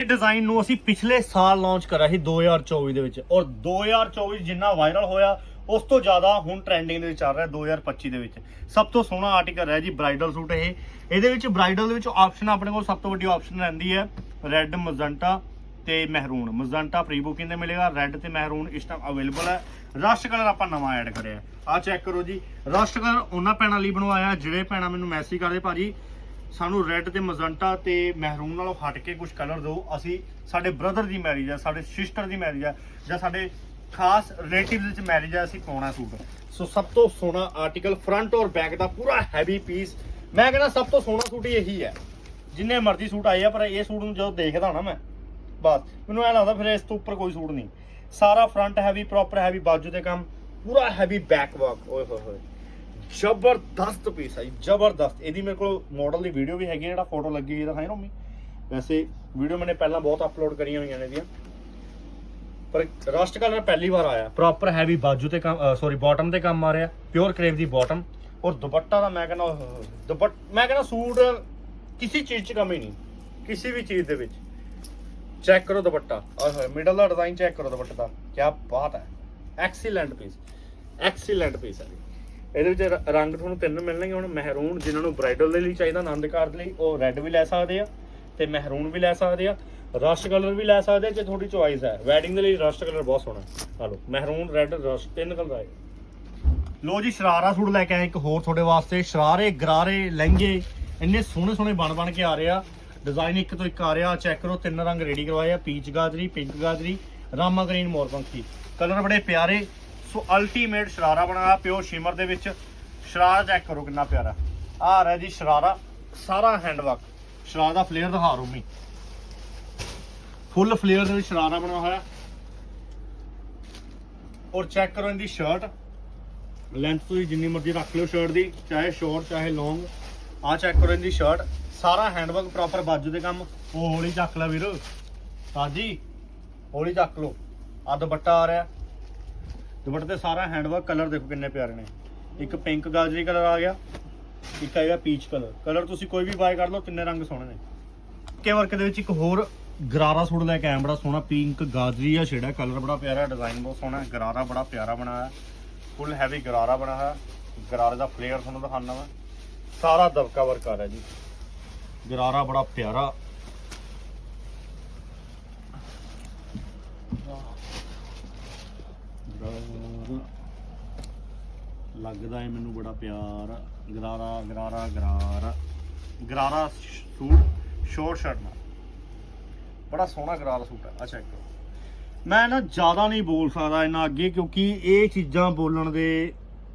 ਇਹ ਡਿਜ਼ਾਈਨ ਨੂੰ ਅਸੀਂ ਪਿਛਲੇ ਸਾਲ ਲਾਂਚ ਕਰਿਆ ਸੀ 2024 ਦੇ ਵਿੱਚ। ਔਰ 2024 ਜਿੰਨਾ ਵਾਇਰਲ ਹੋਇਆ, ਉਸ ਤੋਂ ਜ਼ਿਆਦਾ ਹੁਣ ਟ੍ਰੈਂਡਿੰਗ ਦੇ ਵਿੱਚ ਚੱਲ ਰਿਹਾ 2025 ਦੇ ਵਿੱਚ। ਸਭ ਤੋਂ ਸੋਹਣਾ ਆਰਟੀਕਲ ਹੈ ਜੀ ਬ੍ਰਾਈਡਲ ਸੂਟ ਇਹ। ਇਹਦੇ ਵਿੱਚ ਬ੍ਰਾਈਡਲ ਦੇ ਵਿੱਚ ਆਪਸ਼ਨ ਆਪਣੇ ਕੋਲ ਸਭ ਤੋਂ ਵੱਡੀ ਆਪਸ਼ਨ ਰਹਿੰਦੀ ਹੈ ਰੈੱਡ ਮਜ਼ੰਟਾ ਤੇ ਮਹਿਰੂਨ ਮਜ਼ੰਟਾ ਪ੍ਰੀ ਬੁਕਿੰਗ ਤੇ ਮਿਲੇਗਾ? ਰੈੱਡ ਤੇ ਮਹਿਰੂਨ ਇਸ ਟਾਈਮ ਅਵੇਲੇਬਲ ਹੈ। ਰਸਟ ਕਲਰ ਆਪਾਂ ਨਵਾਂ ਐਡ ਕਰਿਆ। ਆ ਚੈੱਕ ਕਰੋ ਜੀ। ਰਸਟ ਕਲਰ ਉਹਨਾਂ ਭੈਣਾਂ ਲਈ ਬਣਵਾਇਆ, ਜਿਹੜੇ ਭੈਣਾਂ ਮੈਨੂੰ ਮੈਸੇਜ ਕਰਦੇ ਭਾਜੀ ਸਾਨੂੰ ਰੈੱਡ ਤੇ ਮਜ਼ੰਟਾ ਤੇ ਮਹਿਰੂਨ ਨਾਲੋਂ ਹਟ ਕੇ ਕੁਝ ਕਲਰ ਦਿਓ। ਅਸੀਂ ਸਾਡੇ ਬ੍ਰਦਰ ਦੀ ਮੈਰਿਜ ਆ, ਸਾਡੇ ਸਿਸਟਰ ਦੀ ਮੈਰਿਜ ਹੈ ਜਾਂ ਸਾਡੇ ਖਾਸ ਰਿਲੇਟਿਵਸ ਵਿੱਚ ਮੈਰਿਜ ਹੈ ਅਸੀਂ ਪਾਉਣਾ ਸੂਟ। ਸੋ ਸਭ ਤੋਂ ਸੋਹਣਾ ਆਰਟੀਕਲ ਫਰੰਟ ਔਰ ਬੈਕ ਦਾ ਪੂਰਾ ਹੈਵੀ ਪੀਸ ਮੈਂ ਕਹਿੰਦਾ ਸਭ ਤੋਂ ਸੋਹਣਾ ਸੂਟ ਇਹੀ ਹੈ। ਜਿੰਨੇ ਮਰਜ਼ੀ ਸੂਟ ਆਏ ਆ, ਪਰ ਇਹ ਸੂਟ ਨੂੰ ਜਦੋਂ ਦੇਖਦਾ ਨਾ ਮੈਂ, ਬਸ। ਮੈਨੂੰ ਐ ਲੱਗਦਾ ਫਿਰ ਇਸ ਤੋਂ ਉੱਪਰ ਕੋਈ ਸੂਟ ਨਹੀਂ। ਸਾਰਾ ਫਰੰਟ ਹੈਵੀ ਪ੍ਰੋਪਰ ਹੈਵੀ ਬਾਜੂ ਤੇ ਕੰਮ, ਪੂਰਾ ਹੈਵੀ ਬੈਕ ਵਰਕ ਓਏ ਹੋਏ ਹੋਏ। ਜ਼ਬਰਦਸਤ ਪੀਸ ਹੈ ਜੀ, ਜ਼ਬਰਦਸਤ। ਇਹਦੀ ਮੇਰੇ ਕੋਲ ਮਾਡਲ ਦੀ ਵੀਡੀਓ ਵੀ ਹੈਗੀ ਹੈ, ਜਿਹੜਾ ਫੋਟੋ ਲੱਗੀ ਹੋਈ ਦਿਖਾਈ ਨਾ ਮੰਮੀ? ਵੈਸੇ ਵੀਡੀਓ ਮੈਨੇ ਪਹਿਲਾਂ ਬਹੁਤ ਅਪਲੋਡ ਕਰੀਆਂ ਹੋਈਆਂ ਨੇ ਇਹਦੀਆਂ। ਪਰ ਰਸਟ ਕਲਰ ਪਹਿਲੀ ਵਾਰ ਆਇਆ। ਪ੍ਰੋਪਰ ਹੈਵੀ ਬਾਜੂ ਤੇ ਕੰਮ ਸੌਰੀ ਬਾਟਮ ਤੇ ਕੰਮ ਆ ਰਿਹਾ ਪਿਓਰ ਕਰੇਵ ਦੀ ਬਾਟਮ ਔਰ ਦੁਪੱਟਾ ਦਾ ਮੈਂ ਕਹਿੰਦਾ ਦੁਪੱਟ ਮੈਂ ਕਹਿੰਦਾ ਸੂਟ ਕਿਸੇ ਚੀਜ਼ 'ਚ ਕਮੀ ਨਹੀਂ ਕਿਸੇ ਵੀ ਚੀਜ਼ ਦੇ ਵਿੱਚ। ਚੈੱਕ ਕਰੋ ਦੁਪੱਟਾ। ਆਏ ਮਿਡਲ ਦਾ ਡਿਜ਼ਾਈਨ ਚੈੱਕ ਕਰੋ ਦੁਪੱਟੇ ਦਾ। ਕੀ ਬਾਤ ਹੈ। ਐਕਸੀਲੈਂਟ ਪੀਸ ਐਕਸੀਲੈਂਟ ਪੀਸ ਹੈ ਜੀ। ਇਹਦੇ ਵਿੱਚ ਰੰਗ ਤੁਹਾਨੂੰ ਤਿੰਨ ਮਿਲਣਗੇ, ਹੁਣ ਮਹਿਰੂਨ, ਜਿਨ੍ਹਾਂ ਨੂੰ ਬ੍ਰਾਈਡਲ ਦੇ ਲਈ ਚਾਹੀਦਾ, ਆਨੰਦ ਕਾਰਜ ਲਈ, ਉਹ ਰੈੱਡ ਵੀ ਲੈ ਸਕਦੇ ਆ ਤੇ ਮਹਿਰੂਨ ਵੀ ਲੈ ਸਕਦੇ ਆ। ਰਸ਼ ਕਲਰ ਵੀ ਲੈ ਸਕਦੇ ਆ, ਜੇ ਤੁਹਾਡੀ ਚੁਆਇਸ ਹੈ। ਵੈਡਿੰਗ ਦੇ ਲਈ ਰਸ਼ ਕਲਰ ਬਹੁਤ ਸੋਹਣਾ ਆ ਲਓ, ਮਹਿਰੂਨ ਰੈੱਡ ਰਸ਼ ਤਿੰਨ ਕਲਰ ਆਏ। ਲੋ ਜੀ, ਸ਼ਰਾਰਾ ਸੂਟ ਲੈ ਕੇ ਆਏ ਇੱਕ ਹੋਰ ਤੁਹਾਡੇ ਵਾਸਤੇ। ਸ਼ਰਾਰੇ, ਗਰਾਰੇ, ਲਹਿੰਗੇ, ਇੰਨੇ ਸੋਹਣੇ ਸੋਹਣੇ ਬਣ ਬਣ ਕੇ ਆ ਰਹੇ ਆ। ਡਿਜ਼ਾਈਨ ਇੱਕ ਤੋਂ ਇੱਕ ਆ ਰਿਹਾ ਚੈੱਕ ਕਰੋ, ਤਿੰਨ ਰੰਗ ਰੈਡੀ ਕਰਵਾਏ ਆ। ਪੀਚ ਗਾਜਰੀ ਪਿੰਕ ਗਾਜਰੀ, ਰਾਮਾ ਗ੍ਰੀਨ ਮੋਰਪੰਖੀ ਕਲਰ ਬੜੇ ਪਿਆਰੇ ਸੋ ਅਲਟੀਮੇਟ ਸ਼ਰਾਰਾ ਬਣਾਇਆ ਪਿਓ ਸ਼ਿਮਰ ਦੇ ਵਿੱਚ। ਸ਼ਰਾਰਾ ਚੈੱਕ ਕਰੋ ਕਿੰਨਾ ਪਿਆਰਾ। ਆ ਰਿਹਾ ਜੀ ਸ਼ਰਾਰਾ। ਸਾਰਾ ਹੈਂਡ ਵਰਕ ਸ਼ਰਾਰਾ ਦਾ ਫਲੇਅਰ ਦਿਖਾ ਰੂਮੀ। ਫੁੱਲ ਫਲੇਅਰ ਦੇ ਵਿੱਚ ਸ਼ਰਾਰਾ ਬਣਿਆ ਹੋਇਆ। ਔਰ ਚੈੱਕ ਕਰੋ ਇਹਦੀ ਸ਼ਰਟ ਲੈਂਥ ਤੁਸੀਂ ਜਿੰਨੀ ਮਰਜ਼ੀ ਰੱਖ ਲਿਓ ਸ਼ਰਟ ਦੀ, ਚਾਹੇ ਸ਼ਾਰਟ ਚਾਹੇ ਲੌਂਗ ਆ ਚੈੱਕ ਕਰੋ ਇਹਦੀ ਸ਼ਰਟ ਸਾਰਾ ਹੈਂਡਵਰਕ ਪ੍ਰੋਪਰ ਬਾਜੂ ਦੇ ਕੰਮ। ਉਹ ਹੌਲੀ ਚੱਕ ਲੈ ਵੀਰ। ਸਾਜੀ ਹੌਲੀ ਚੱਕ ਲਓ। ਆ ਦੁਪੱਟਾ ਆ ਰਿਹਾ। ਦੁਪੱਟੇ ਤੇ ਸਾਰਾ ਹੈਂਡਵਰਕ ਕਲਰ ਦੇਖੋ ਕਿੰਨੇ ਪਿਆਰੇ ਨੇ। ਇੱਕ ਪਿੰਕ ਗਾਜਰੀ ਕਲਰ ਆ ਗਿਆ, ਇੱਕ ਆਏਗਾ ਪੀਚ ਕਲਰ ਕਲਰ ਤੁਸੀਂ ਕੋਈ ਵੀ ਬਾਏ ਕਰ ਲਓ, ਤਿੰਨੇ ਰੰਗ ਸੋਹਣੇ ਨੇ। ਕੇ ਵਰਕ ਦੇ ਵਿੱਚ ਇੱਕ ਹੋਰ ਗਰਾਰਾ ਸੂਟ ਲੈ ਕੇ ਆਇਆ, ਬੜਾ ਸੋਹਣਾ ਪਿੰਕ ਗਾਜਰੀ ਆ ਛੇੜਾ ਕਲਰ ਬੜਾ ਪਿਆਰਾ ਡਿਜ਼ਾਈਨ ਬਹੁਤ ਸੋਹਣਾ ਗਰਾਰਾ ਬੜਾ ਪਿਆਰਾ ਬਣਾਇਆ ਫੁੱਲ ਹੈਵੀ ਗਰਾਰਾ ਬਣਾਇਆ ਹੈ ਗਰਾਰੇ ਦਾ ਫਲੇਅਰ ਤੁਹਾਨੂੰ ਦਿਖਾਣਾ ਵਾ। ਸਾਰਾ ਦਬਕਾ ਵਰਕ ਆ ਰਿਹਾ ਜੀ। ਗਰਾਰਾ ਬੜਾ ਪਿਆਰਾ ਗਰਾਰਾ। ਲੱਗਦਾ ਹੈ, ਮੈਨੂੰ ਬੜਾ ਪਿਆਰ। Gharara gharara, gharara. Gharara suit short shirt ਨਾਲ ਬੜਾ ਸੋਹਣਾ ਗਰਾਰਾ ਸੂਟ ਹੈ। ਅੱਛਾ, ਇੱਕ ਮੈਂ ਨਾ ਜ਼ਿਆਦਾ ਨਹੀਂ ਬੋਲ ਸਕਦਾ ਇਹਨਾਂ ਅੱਗੇ, ਕਿਉਂਕਿ ਇਹ ਚੀਜ਼ਾਂ ਬੋਲਣ ਦੇ,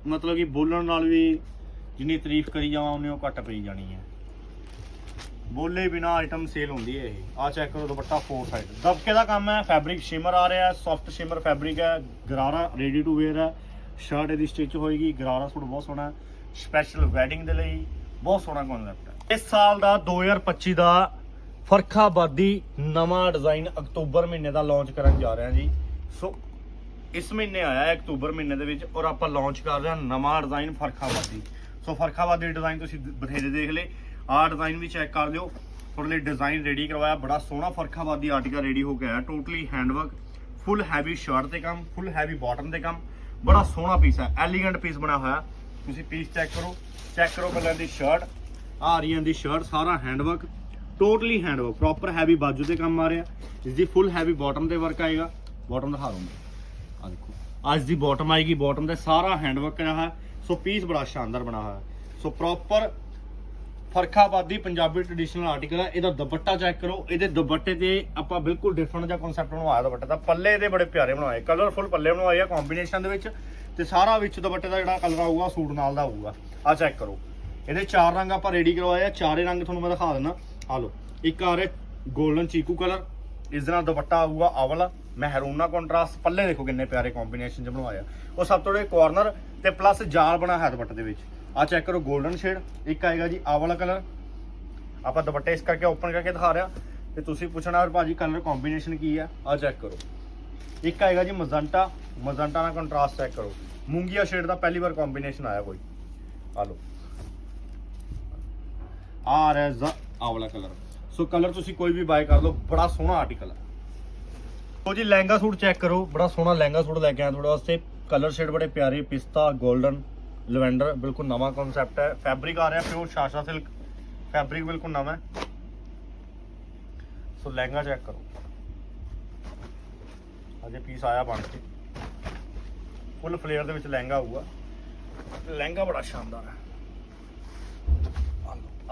ਮਤਲਬ ਕਿ ਬੋਲਣ ਨਾਲ ਵੀ ਜਿੰਨੀ ਤਾਰੀਫ ਕਰੀ ਜਾਵਾਂ, ਉਨੀ ਉਹ ਘੱਟ ਪਈ ਜਾਣੀ ਹੈ। ਬੋਲੇ ਬਿਨਾ ਆਈਟਮ ਸੇਲ ਹੁੰਦੀ ਹੈ ਇਹ। ਆ ਚੈੱਕ ਕਰੋ, ਦੁਪੱਟਾ ਫੋਰ ਸਾਈਡ ਦਬਕੇ ਦਾ ਕੰਮ ਹੈ ਫੈਬਰਿਕ ਸ਼ਿਮਰ ਆ ਰਿਹਾ ਹੈ ਸੌਫਟ ਸ਼ਿਮਰ ਫੈਬਰਿਕ ਹੈ, ਗਰਾਰਾ ਰੈਡੀ ਟੂ ਵੇਅਰ ਹੈ। ਸ਼ਰਟ ਇਹਦੀ ਸਟਿਚ ਹੋਏਗੀ, ਗਰਾਰਾ ਸੂਟ ਬਹੁਤ ਸੋਹਣਾ ਸਪੈਸ਼ਲ ਵੈਡਿੰਗ ਦੇ ਲਈ ਬਹੁਤ ਸੋਹਣਾ ਕਨਸੈਪਟ ਹੈ। ਇਸ ਸਾਲ ਦਾ 2025 ਦਾ ਫਰਖਾਬਾਦੀ ਨਵਾਂ ਡਿਜ਼ਾਈਨ ਅਕਤੂਬਰ ਮਹੀਨੇ ਦਾ ਲਾਂਚ ਕਰਨ ਜਾ ਰਹੇ ਹਾਂ ਜੀ। ਸੋ ਇਸ ਮਹੀਨੇ ਆਇਆ ਹੈ ਅਕਤੂਬਰ ਮਹੀਨੇ ਦੇ ਵਿੱਚ ਔਰ ਆਪਾਂ ਲਾਂਚ ਕਰ ਰਹੇ ਹਾਂ ਨਵਾਂ ਡਿਜ਼ਾਈਨ ਫਰਖਾਬਾਦੀ ਸੋ ਫਰਖਾਬਾਦੀ ਡਿਜ਼ਾਈਨ ਤੁਸੀਂ ਬਥੇਰੇ ਦੇਖ ਲਏ। ਆਹ ਡਿਜ਼ਾਈਨ ਵੀ ਚੈੱਕ ਕਰ ਲਿਓ। ਤੁਹਾਡੇ ਲਈ ਡਿਜ਼ਾਈਨ ਰੈਡੀ ਕਰਵਾਇਆ। ਬੜਾ ਸੋਹਣਾ ਫਰਖਾਬਾਦੀ ਆਰਟੀਕਲ ਰੈਡੀ ਹੋ ਗਿਆ totally handwork full heavy shirt ਤੇ ਕੰਮ ਫੁੱਲ ਹੈਵੀ ਬਾਟਮ ਤੇ ਕੰਮ। ਬੜਾ ਸੋਹਣਾ ਪੀਸ ਹੈ। ਐਲੀਗੈਂਟ ਪੀਸ ਬਣਿਆ ਹੋਇਆ। ਤੁਸੀਂ ਪੀਸ ਚੈੱਕ ਕਰੋ। ਚੈੱਕ ਕਰੋ ਪਹਿਲਾਂ ਦੀ ਸ਼ਰਟ ਆ ਰਹੀ ਦੀ ਸ਼ਰਟ ਸਾਰਾ handwork totally handwork proper heavy ਬਾਜੂ ਤੇ ਕੰਮ ਆ ਰਿਹਾ। ਇਸ ਦੀ ਫੁੱਲ ਹੈਵੀ ਬਾਟਮ ਤੇ ਵਰਕ ਆਏਗਾ। ਬਾਟਮ ਦਿਖਾ ਦੂੰਗਾ ਆ ਦੇਖੋ। ਅੱਜ ਦੀ ਬਾਟਮ ਆਏਗੀ। ਬਾਟਮ ਤੇ ਸਾਰਾ ਹੈਂਡਵਰਕ ਕਰਿਆ ਹੋਇਆ। ਸੋ ਪੀਸ ਬੜਾ ਸ਼ਾਨਦਾਰ ਬਣਾ ਹੋਇਆ। So proper Farrukhabadi Punjabi traditional article ਹੈ, ਇਹਦਾ ਦੁਪੱਟਾ ਚੈੱਕ ਕਰੋ, ਇਹਦੇ ਦੁਪੱਟੇ ਤੇ ਆਪਾਂ ਬਿਲਕੁਲ ਡਿਫਰੈਂਟ ਜਿਹਾ ਕਨਸੈਪਟ ਬਣਵਾਇਆ ਦੁਪੱਟੇ ਦਾ। ਪੱਲੇ ਇਹਦੇ ਬੜੇ ਪਿਆਰੇ ਬਣਾਏ ਕਲਰਫੁਲ ਪੱਲੇ ਬਣਵਾਏ ਆ ਕੰਬੀਨੇਸ਼ਨ ਦੇ ਵਿੱਚ, ਤੇ ਸਾਰਾ ਵਿੱਚ ਦੁਪੱਟੇ ਦਾ ਜਿਹੜਾ ਕਲਰ ਆਊਗਾ, ਸੂਟ ਨਾਲ ਦਾ ਆਊਗਾ। ਆ ਚੈੱਕ ਕਰੋ। ਇਹਦੇ ਚਾਰ ਰੰਗ ਆਪਾਂ ਰੈਡੀ ਕਰਵਾਏ ਆ, ਚਾਰੇ ਰੰਗ ਤੁਹਾਨੂੰ ਮੈਂ ਦਿਖਾ ਦਿੰਦਾ ਆ ਲਓ, ਇੱਕ ਆ ਰਿਹਾ 골ਡਨ ਚੀਕੂ ਕਲਰ ਇਸ ਦੇ ਨਾਲ ਦੁਪੱਟਾ ਆਊਗਾ ਆਵਲਾ ਮਹਿਰੂਨਾ ਕੰਟਰਾਸਟ ਪੱਲੇ ਦੇਖੋ ਕਿੰਨੇ ਪਿਆਰੇ ਕੰਬੀਨੇਸ਼ਨ ਚ ਬਣਵਾਇਆ ਉਹ ਸਭ ਤੋਂ ਜਿਹੜੇ ਕਾਰਨਰ ਤੇ ਪਲੱਸ ਜਾਲ ਬਣਾ ਹੈ ਦੁਪੱਟੇ ਦੇ ਵਿੱਚ। ਆ ਚੈੱਕ ਕਰੋ 골ਡਨ ਸ਼ੇਡ ਇੱਕ ਆਏਗਾ ਜੀ ਆਹ ਵਾਲਾ ਕਲਰ ਆਪਾਂ ਦੁਪੱਟੇ ਇਸ ਕਰਕੇ ਓਪਨ ਕਰਕੇ ਦਿਖਾ ਰਿਹਾ। ਤੇ ਤੁਸੀਂ ਪੁੱਛਣਾ ਯਾਰ ਭਾਜੀ ਕਲਰ ਕੰਬੀਨੇਸ਼ਨ ਕੀ ਆ ਆ ਚੈੱਕ ਕਰੋ। ਇੱਕ ਆਏਗਾ ਜੀ ਮਜ਼ੰਟਾ ਮਜ਼ੰਟਾ ਨਾਲ ਕੰਟਰਾਸਟ ਚੈੱਕ ਕਰੋ। ਮੂੰਗੀਆ ਸ਼ੇਡ ਦਾ ਪਹਿਲੀ ਵਾਰ ਕੰਬੀਨੇਸ਼ਨ ਆਇਆ ਕੋਈ। ਆ ਲਓ। ਆ ਰਿਹਾ ਜ਼ ਆਹ ਵਾਲਾ ਕਲਰ ਸੋ ਕਲਰ ਤੁਸੀਂ ਕੋਈ ਵੀ ਬਾਏ ਕਰ ਲਓ, ਬੜਾ ਸੋਹਣਾ ਆਰਟੀਕਲ ਹੈ ਲੋ ਜੀ, ਲਹਿੰਗਾ ਸੂਟ ਚੈੱਕ ਕਰੋ। ਬੜਾ ਸੋਹਣਾ ਲਹਿੰਗਾ ਸੂਟ ਲੈ ਕੇ ਆਇਆ ਤੁਹਾਡੇ ਵਾਸਤੇ। ਕਲਰ ਸ਼ੇਡ ਬੜੇ ਪਿਆਰੇ, ਪਿਸਤਾ 골ਡਨ ਲਵੈਂਡਰ, ਬਿਲਕੁਲ ਨਵਾਂ ਕਨਸੈਪਟ ਹੈ। ਫੈਬਰਿਕ ਆ ਰਿਹਾ ਪਿਓਰ ਸ਼ਾਸ਼ਾ ਸਿਲਕ ਫੈਬਰਿਕ ਬਿਲਕੁਲ ਨਵਾਂ ਹੈ। ਸੋ ਲਹਿੰਗਾ ਚੈੱਕ ਕਰੋ। ਅਜੇ ਪੀਸ ਆਇਆ ਬਣ ਕੇ। ਫੁੱਲ ਫਲੇਅਰ ਦੇ ਵਿੱਚ ਲਹਿੰਗਾ ਆਊਗਾ ਲਹਿੰਗਾ ਬੜਾ ਸ਼ਾਨਦਾਰ ਹੈ।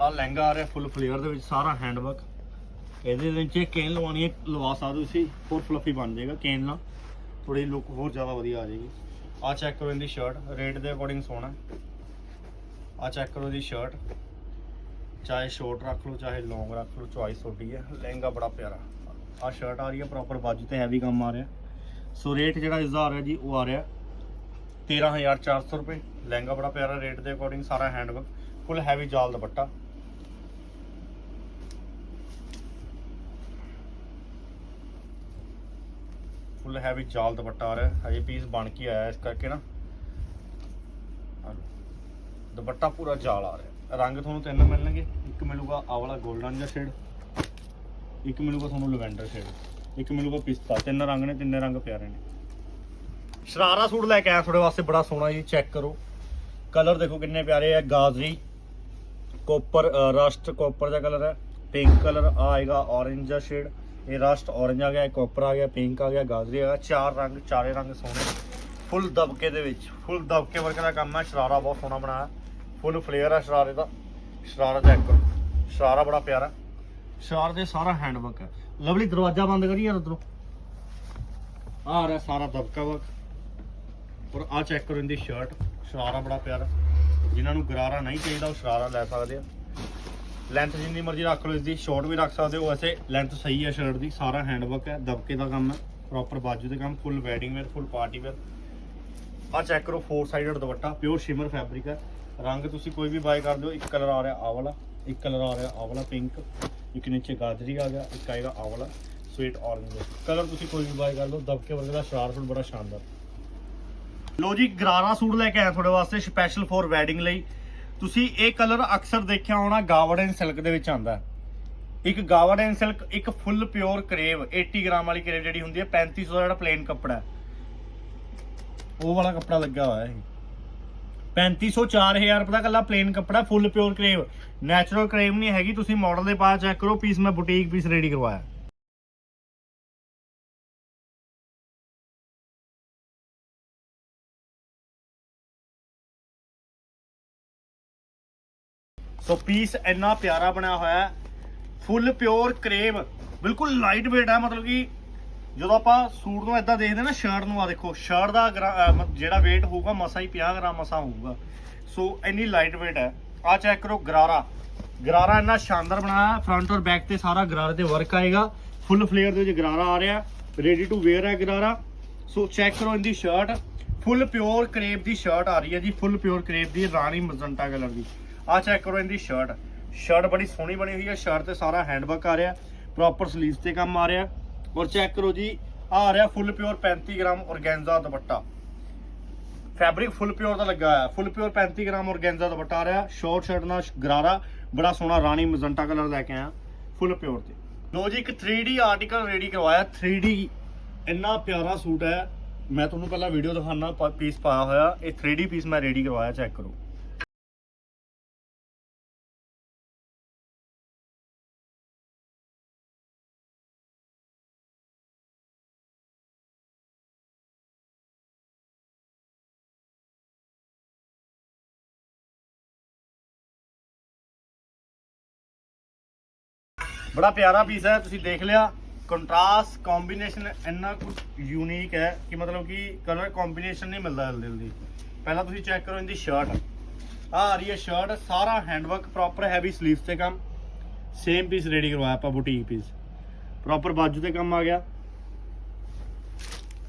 ਆ ਲਹਿੰਗਾ ਆ ਰਿਹਾ ਫੁੱਲ ਫਲੇਅਰ ਦੇ ਵਿੱਚ, ਸਾਰਾ ਹੈਂਡਵਰਕ ਇਹਦੇ ਵਿੱਚ ਕੇਨ ਲਵਾਉਣੀ ਹੈ, ਲਵਾ ਸਕਦੇ ਹੋ ਤੁਸੀਂ। ਹੋਰ ਫਲਫੀ ਬਣ ਜਾਏਗਾ ਕੇਨ ਨਾਲ। ਥੋੜੀ ਲੁੱਕ ਹੋਰ ਜ਼ਿਆਦਾ ਵਧੀਆ ਆ ਜਾਏਗੀ। ਆ ਚੈੱਕ ਕਰੋ ਇਹਦੀ ਸ਼ਰਟ ਰੇਟ ਦੇ ਅਕੋਰਡਿੰਗ ਸੋਹਣਾ। ਆ ਚੈੱਕ ਕਰੋ ਇਹਦੀ ਸ਼ਰਟ ਚਾਹੇ ਸ਼ਾਰਟ ਰੱਖ ਲਓ, ਚਾਹੇ ਲੌਂਗ ਰੱਖ ਲਓ ਚੁਆਇਸ ਤੁਹਾਡੀ ਹੈ। ਲਹਿੰਗਾ ਬੜਾ ਪਿਆਰਾ। ਆ ਸ਼ਰਟ ਆ ਰਹੀ ਹੈ ਪ੍ਰੋਪਰ ਬਾਜੂ ਤੇ ਹੈਵੀ ਕੰਮ ਆ ਰਿਹਾ। ਸੋ ਰੇਟ ਜਿਹੜਾ ਇਸ ਦਾ ਆ ਰਿਹਾ ਜੀ, ਉਹ ਆ ਰਿਹਾ 13400 ਰੁਪਏ। ਲਹਿੰਗਾ ਬੜਾ ਪਿਆਰਾ ਰੇਟ ਦੇ ਅਕੋਰਡਿੰਗ ਸਾਰਾ ਹੈਂਡਵਰਕ ਫੁੱਲ ਹੈਵੀ ਜਾਲ ਦੁਪੱਟਾ। ਫੁੱਲ ਹੈਵੀ ਜਾਲ ਦੁਪੱਟਾ ਆ ਰਿਹਾ ਹਜੇ ਪੀਸ ਬਣ ਕੇ ਆਇਆ ਇਸ ਕਰਕੇ ਨਾ। ਦੁਪੱਟਾ ਪੂਰਾ ਜਾਲ ਆ ਰਿਹਾ। ਰੰਗ ਤੁਹਾਨੂੰ ਤਿੰਨ ਮਿਲਣਗੇ। ਇੱਕ ਮਿਲੂਗਾ ਆਹ ਵਾਲਾ 골ਡਨ ਜਿਹਾ ਸ਼ੇਡ ਇੱਕ ਮਿਲੂਗਾ ਤੁਹਾਨੂੰ ਲਵੈਂਡਰ ਸ਼ੇਡ ਇੱਕ ਮਿਲੂਗਾ ਪਿਸਤਾ। ਤਿੰਨ ਰੰਗ ਨੇ, ਤਿੰਨੇ ਰੰਗ ਪਿਆਰੇ ਨੇ। ਸ਼ਰਾਰਾ ਸੂਟ ਲੈ ਕੇ ਆਇਆ ਤੁਹਾਡੇ ਵਾਸਤੇ, ਬੜਾ ਸੋਹਣਾ ਜੀ ਚੈੱਕ ਕਰੋ। ਕਲਰ ਦੇਖੋ ਕਿੰਨੇ ਪਿਆਰੇ ਆ, ਗਾਜ਼ਰੀ ਕੋਪਰ ਰਸਟ ਕੋਪਰ ਦਾ ਕਲਰ ਹੈ। ਪਿੰਕ ਕਲਰ ਆਏਗਾ orange ਦਾ ਸ਼ੇਡ ਇਹ ਰਸਟ ਔਰੰਜ ਆ ਗਿਆ ਕੋਪਰ ਆ ਗਿਆ ਪਿੰਕ ਆ ਗਿਆ, ਗਾਜ਼ਰੀ ਆ ਗਿਆ, ਚਾਰ ਰੰਗ, ਚਾਰੇ ਰੰਗ ਸੋਹਣੇ। ਫੁੱਲ ਦਬਕੇ ਦੇ ਵਿੱਚ, ਫੁੱਲ ਦਬਕੇ ਵਰਗਾ ਦਾ ਕੰਮ ਹੈ ਸ਼ਰਾਰਾ ਬਹੁਤ ਸੋਹਣਾ ਬਣਾਇਆ। ਫੁੱਲ ਫਲੇਅਰ ਹੈ ਸ਼ਰਾਰੇ ਦਾ। ਸ਼ਰਾਰਾ ਚੈੱਕ ਕਰੋ। ਸ਼ਰਾਰਾ ਬੜਾ ਪਿਆਰਾ। ਸ਼ਰਾਰ ਦੇ ਸਾਰਾ ਹੈਂਡਵਰਕ ਹੈ ਲਵਲੀ, ਦਰਵਾਜ਼ਾ ਬੰਦ ਕਰੀ ਯਾਰ ਉਧਰੋਂ। ਆ ਰਿਹਾ ਸਾਰਾ ਦਬਕਾ ਵਰਕ ਔਰ ਆ ਚੈੱਕ ਕਰੋ ਇਹਦੀ ਸ਼ਰਟ ਸ਼ਰਾਰਾ ਬੜਾ ਪਿਆਰਾ। ਜਿਨ੍ਹਾਂ ਨੂੰ ਗਰਾਰਾ ਨਹੀਂ ਚਾਹੀਦਾ, ਉਹ ਸ਼ਰਾਰਾ ਲੈ ਸਕਦੇ ਆ। ਲੈਂਥ ਜਿੰਨੀ ਮਰਜ਼ੀ ਰੱਖ ਲਓ ਇਸ ਦੀ ਸ਼ਾਰਟ ਵੀ ਰੱਖ ਸਕਦੇ ਹੋ। ਵੈਸੇ ਲੈਂਥ ਸਹੀ ਹੈ ਸ਼ਰਟ ਦੀ, ਸਾਰਾ ਹੈਂਡਵਰਕ ਹੈ, ਦਬਕੇ ਦਾ ਕੰਮ ਹੈ ਪ੍ਰੋਪਰ ਬਾਜੂ ਦੇ ਕੰਮ full wedding wear full party wear ਆ ਚੈੱਕ ਕਰੋ four sided dupatta pure shimmer fabric ਹੈ। ਰੰਗ ਤੁਸੀਂ ਕੋਈ ਵੀ ਬਾਏ ਕਰ ਦਿਓ ਇੱਕ ਕਲਰ ਆ ਰਿਹਾ ਆਹ ਵਾਲਾ ਇੱਕ ਕਲਰ ਆ ਰਿਹਾ ਆਹ ਵਾਲਾ ਪਿੰਕ ਇੱਕ ਨੀਚੇ ਗਾਜਰੀ ਆ ਗਿਆ, ਇੱਕ ਆਏਗਾ ਆਹ ਵਾਲਾ ਸਵੀਟ orange ਕਲਰ ਤੁਸੀਂ ਕੋਈ ਵੀ ਬਾਏ ਕਰ ਲਓ, ਦਬਕੇ ਵਰਗੇ ਦਾ ਸ਼ਰਾਰ ਸੂਟ ਬੜਾ ਸ਼ਾਨਦਾਰ। ਲੋ ਜੀ, ਗਰਾਰਾ ਸੂਟ ਲੈ ਕੇ ਆਇਆ ਤੁਹਾਡੇ ਵਾਸਤੇ ਸਪੈਸ਼ਲ ਫੋਰ ਵੈਡਿੰਗ ਲਈ। ਤੁਸੀਂ ਇਹ ਕਲਰ ਅਕਸਰ ਦੇਖਿਆ ਹੋਣਾ ਗਾਵਰਡਨ ਸਿਲਕ ਦੇ ਵਿੱਚ ਆਂਦਾ ਇੱਕ ਗਾਵਰਡਨ ਸਿਲਕ, ਇੱਕ ਫੁੱਲ ਪਿਓਰ ਕਰੇਵ 80 ਗ੍ਰਾਮ ਵਾਲੀ ਕਰੇਵ ਜਿਹੜੀ ਹੁੰਦੀ ਹੈ 3500 ਦਾ ਜਿਹੜਾ ਪਲੇਨ ਕੱਪੜਾ ਉਹ ਵਾਲਾ ਕੱਪੜਾ ਲੱਗਾ ਹੋਇਆ ਇਹ 3500 4000 ਰੁਪਏ ਦਾ ਕੱਲਾ ਪਲੇਨ ਕੱਪੜਾ, full pure crepe. Natural crepe ਨਹੀਂ ਹੈਗੀ, ਤੁਸੀਂ ਮਾਡਲ ਦੇ ਪਾ ਚੈੱਕ ਕਰੋ ਪੀਸ ਮੈਂ ਬੁਟੀਕ ਪੀਸ ਰੈਡੀ ਕਰਵਾਇਆ। ਸੋ ਪੀਸ ਇੰਨਾ ਪਿਆਰਾ ਬਣਿਆ ਹੋਇਆ ਹੈ। ਫੁੱਲ ਪਿਓਰ ਕਰੇਵ ਬਿਲਕੁਲ ਲਾਈਟ weight ਹੈ, ਮਤਲਬ ਕਿ ਜਦੋਂ ਆਪਾਂ ਸੂਟ ਨੂੰ ਇਦਾਂ ਦੇਖਦੇ ਨਾ ਸ਼ਰਟ ਨੂੰ ਆ ਦੇਖੋ ਸ਼ਰਟ ਦਾ ਗਰਾ- ਅਹ ਜਿਹੜਾ weight ਹੋਊਗਾ, ਮਸਾ ਹੀ 50 ਗ੍ਰਾਮ ਮਸਾ ਹੋਊਗਾ। ਸੋ ਇੰਨੀ ਲਾਈਟ weight ਹੈ। ਆ ਚੈੱਕ ਕਰੋ, ਗਰਾਰਾ। ਗਰਾਰਾ ਇੰਨਾ ਸ਼ਾਨਦਾਰ ਬਣਾਇਆ ਫਰੰਟ ਔਰ ਬੈਕ ਤੇ ਸਾਰਾ ਗਰਾਰੇ ਤੇ ਵਰਕ ਆਏਗਾ। ਫੁੱਲ ਫਲੇਅਰ ਦੇ ਵਿੱਚ ਗਰਾਰਾ ਆ ਰਿਹਾ ਰੈਡੀ ਟੂ ਵੇਅਰ ਹੈ ਗਰਾਰਾ। ਸੋ ਚੈੱਕ ਕਰੋ ਇਹਦੀ ਸ਼ਰਟ ਫੁੱਲ ਪਿਓਰ ਕਰੇਪ ਦੀ ਸ਼ਰਟ ਆ ਰਹੀ ਹੈ ਜੀ ਫੁੱਲ ਪਿਓਰ ਕਰੇਪ ਦੀ ਰਾਣੀ ਮਜੰਟਾ ਕਲਰ ਦੀ। ਆ ਚੈੱਕ ਕਰੋ ਇਹਦੀ ਸ਼ਰਟ ਸ਼ਰਟ ਬੜੀ ਸੋਹਣੀ ਬਣੀ ਹੋਈ ਹੈ। ਸ਼ਰਟ ਤੇ ਸਾਰਾ ਹੈਂਡਵਰਕ ਆ ਰਿਹਾ। ਪ੍ਰੋਪਰ ਸਲੀਵਸ ਤੇ ਕੰਮ ਆ ਰਿਹਾ। ਔਰ ਚੈੱਕ ਕਰੋ ਜੀ, ਆ ਆ ਰਿਹਾ full pure 35 gram organza dupatta. Fabric full pure ਦਾ ਲੱਗਾ ਹੋਇਆ। Full pure 35 gram organza dupatta ਆ ਰਿਹਾ। ਸ਼ਾਰਟ ਸ਼ਰਟ ਨਾਲ ਗਰਾਰਾ। ਬੜਾ ਸੋਹਣਾ ਰਾਣੀ ਮਜੰਟਾ ਕਲਰ ਲੈ ਕੇ ਆਇਆ। ਫੁੱਲ ਪਿਓਰ ਤੇ। ਲੋ ਜੀ, ਇੱਕ 3D ਆਰਟੀਕਲ ਰੈਡੀ ਕਰਵਾਇਆ। 3D ਇੰਨਾ ਪਿਆਰਾ ਸੂਟ ਹੈ। ਮੈਂ ਤੁਹਾਨੂੰ ਪਹਿਲਾਂ ਵੀਡੀਓ ਦਿਖਾਣਾ ਪੀਸ ਪਾਇਆ ਹੋਇਆ। ਇਹ 3D ਪੀਸ ਮੈਂ ਰੈਡੀ ਕਰਵਾਇਆ। ਚੈੱਕ ਕਰੋ। ਬੜਾ ਪਿਆਰਾ ਪੀਸ ਹੈ, ਤੁਸੀਂ ਦੇਖ ਲਿਆ। ਕੰਟਰਾਸਟ ਕੰਬੀਨੇਸ਼ਨ ਇੰਨਾ ਕੁਝ ਯੂਨੀਕ ਹੈ ਕਿ ਮਤਲਬ ਕਿ ਕਲਰ ਕੰਬੀਨੇਸ਼ਨ ਨਹੀਂ ਮਿਲਦਾ ਜਲਦੀ ਪਹਿਲਾਂ ਤੁਸੀਂ ਚੈੱਕ ਕਰੋ ਇਹਦੀ ਸ਼ਰਟ ਆ ਆ ਰਹੀ ਹੈ ਸ਼ਰਟ ਸਾਰਾ ਹੈਂਡਵਰਕ ਪ੍ਰੋਪਰ ਹੈਵੀ ਸਲੀਵਸ ਤੇ ਕੰਮ। ਸੇਮ ਪੀਸ ਰੈਡੀ ਕਰਵਾਇਆ ਆਪਾਂ ਬੁਟੀਕ ਪੀਸ ਪ੍ਰੋਪਰ ਬਾਜੂ ਤੇ ਕੰਮ ਆ ਗਿਆ।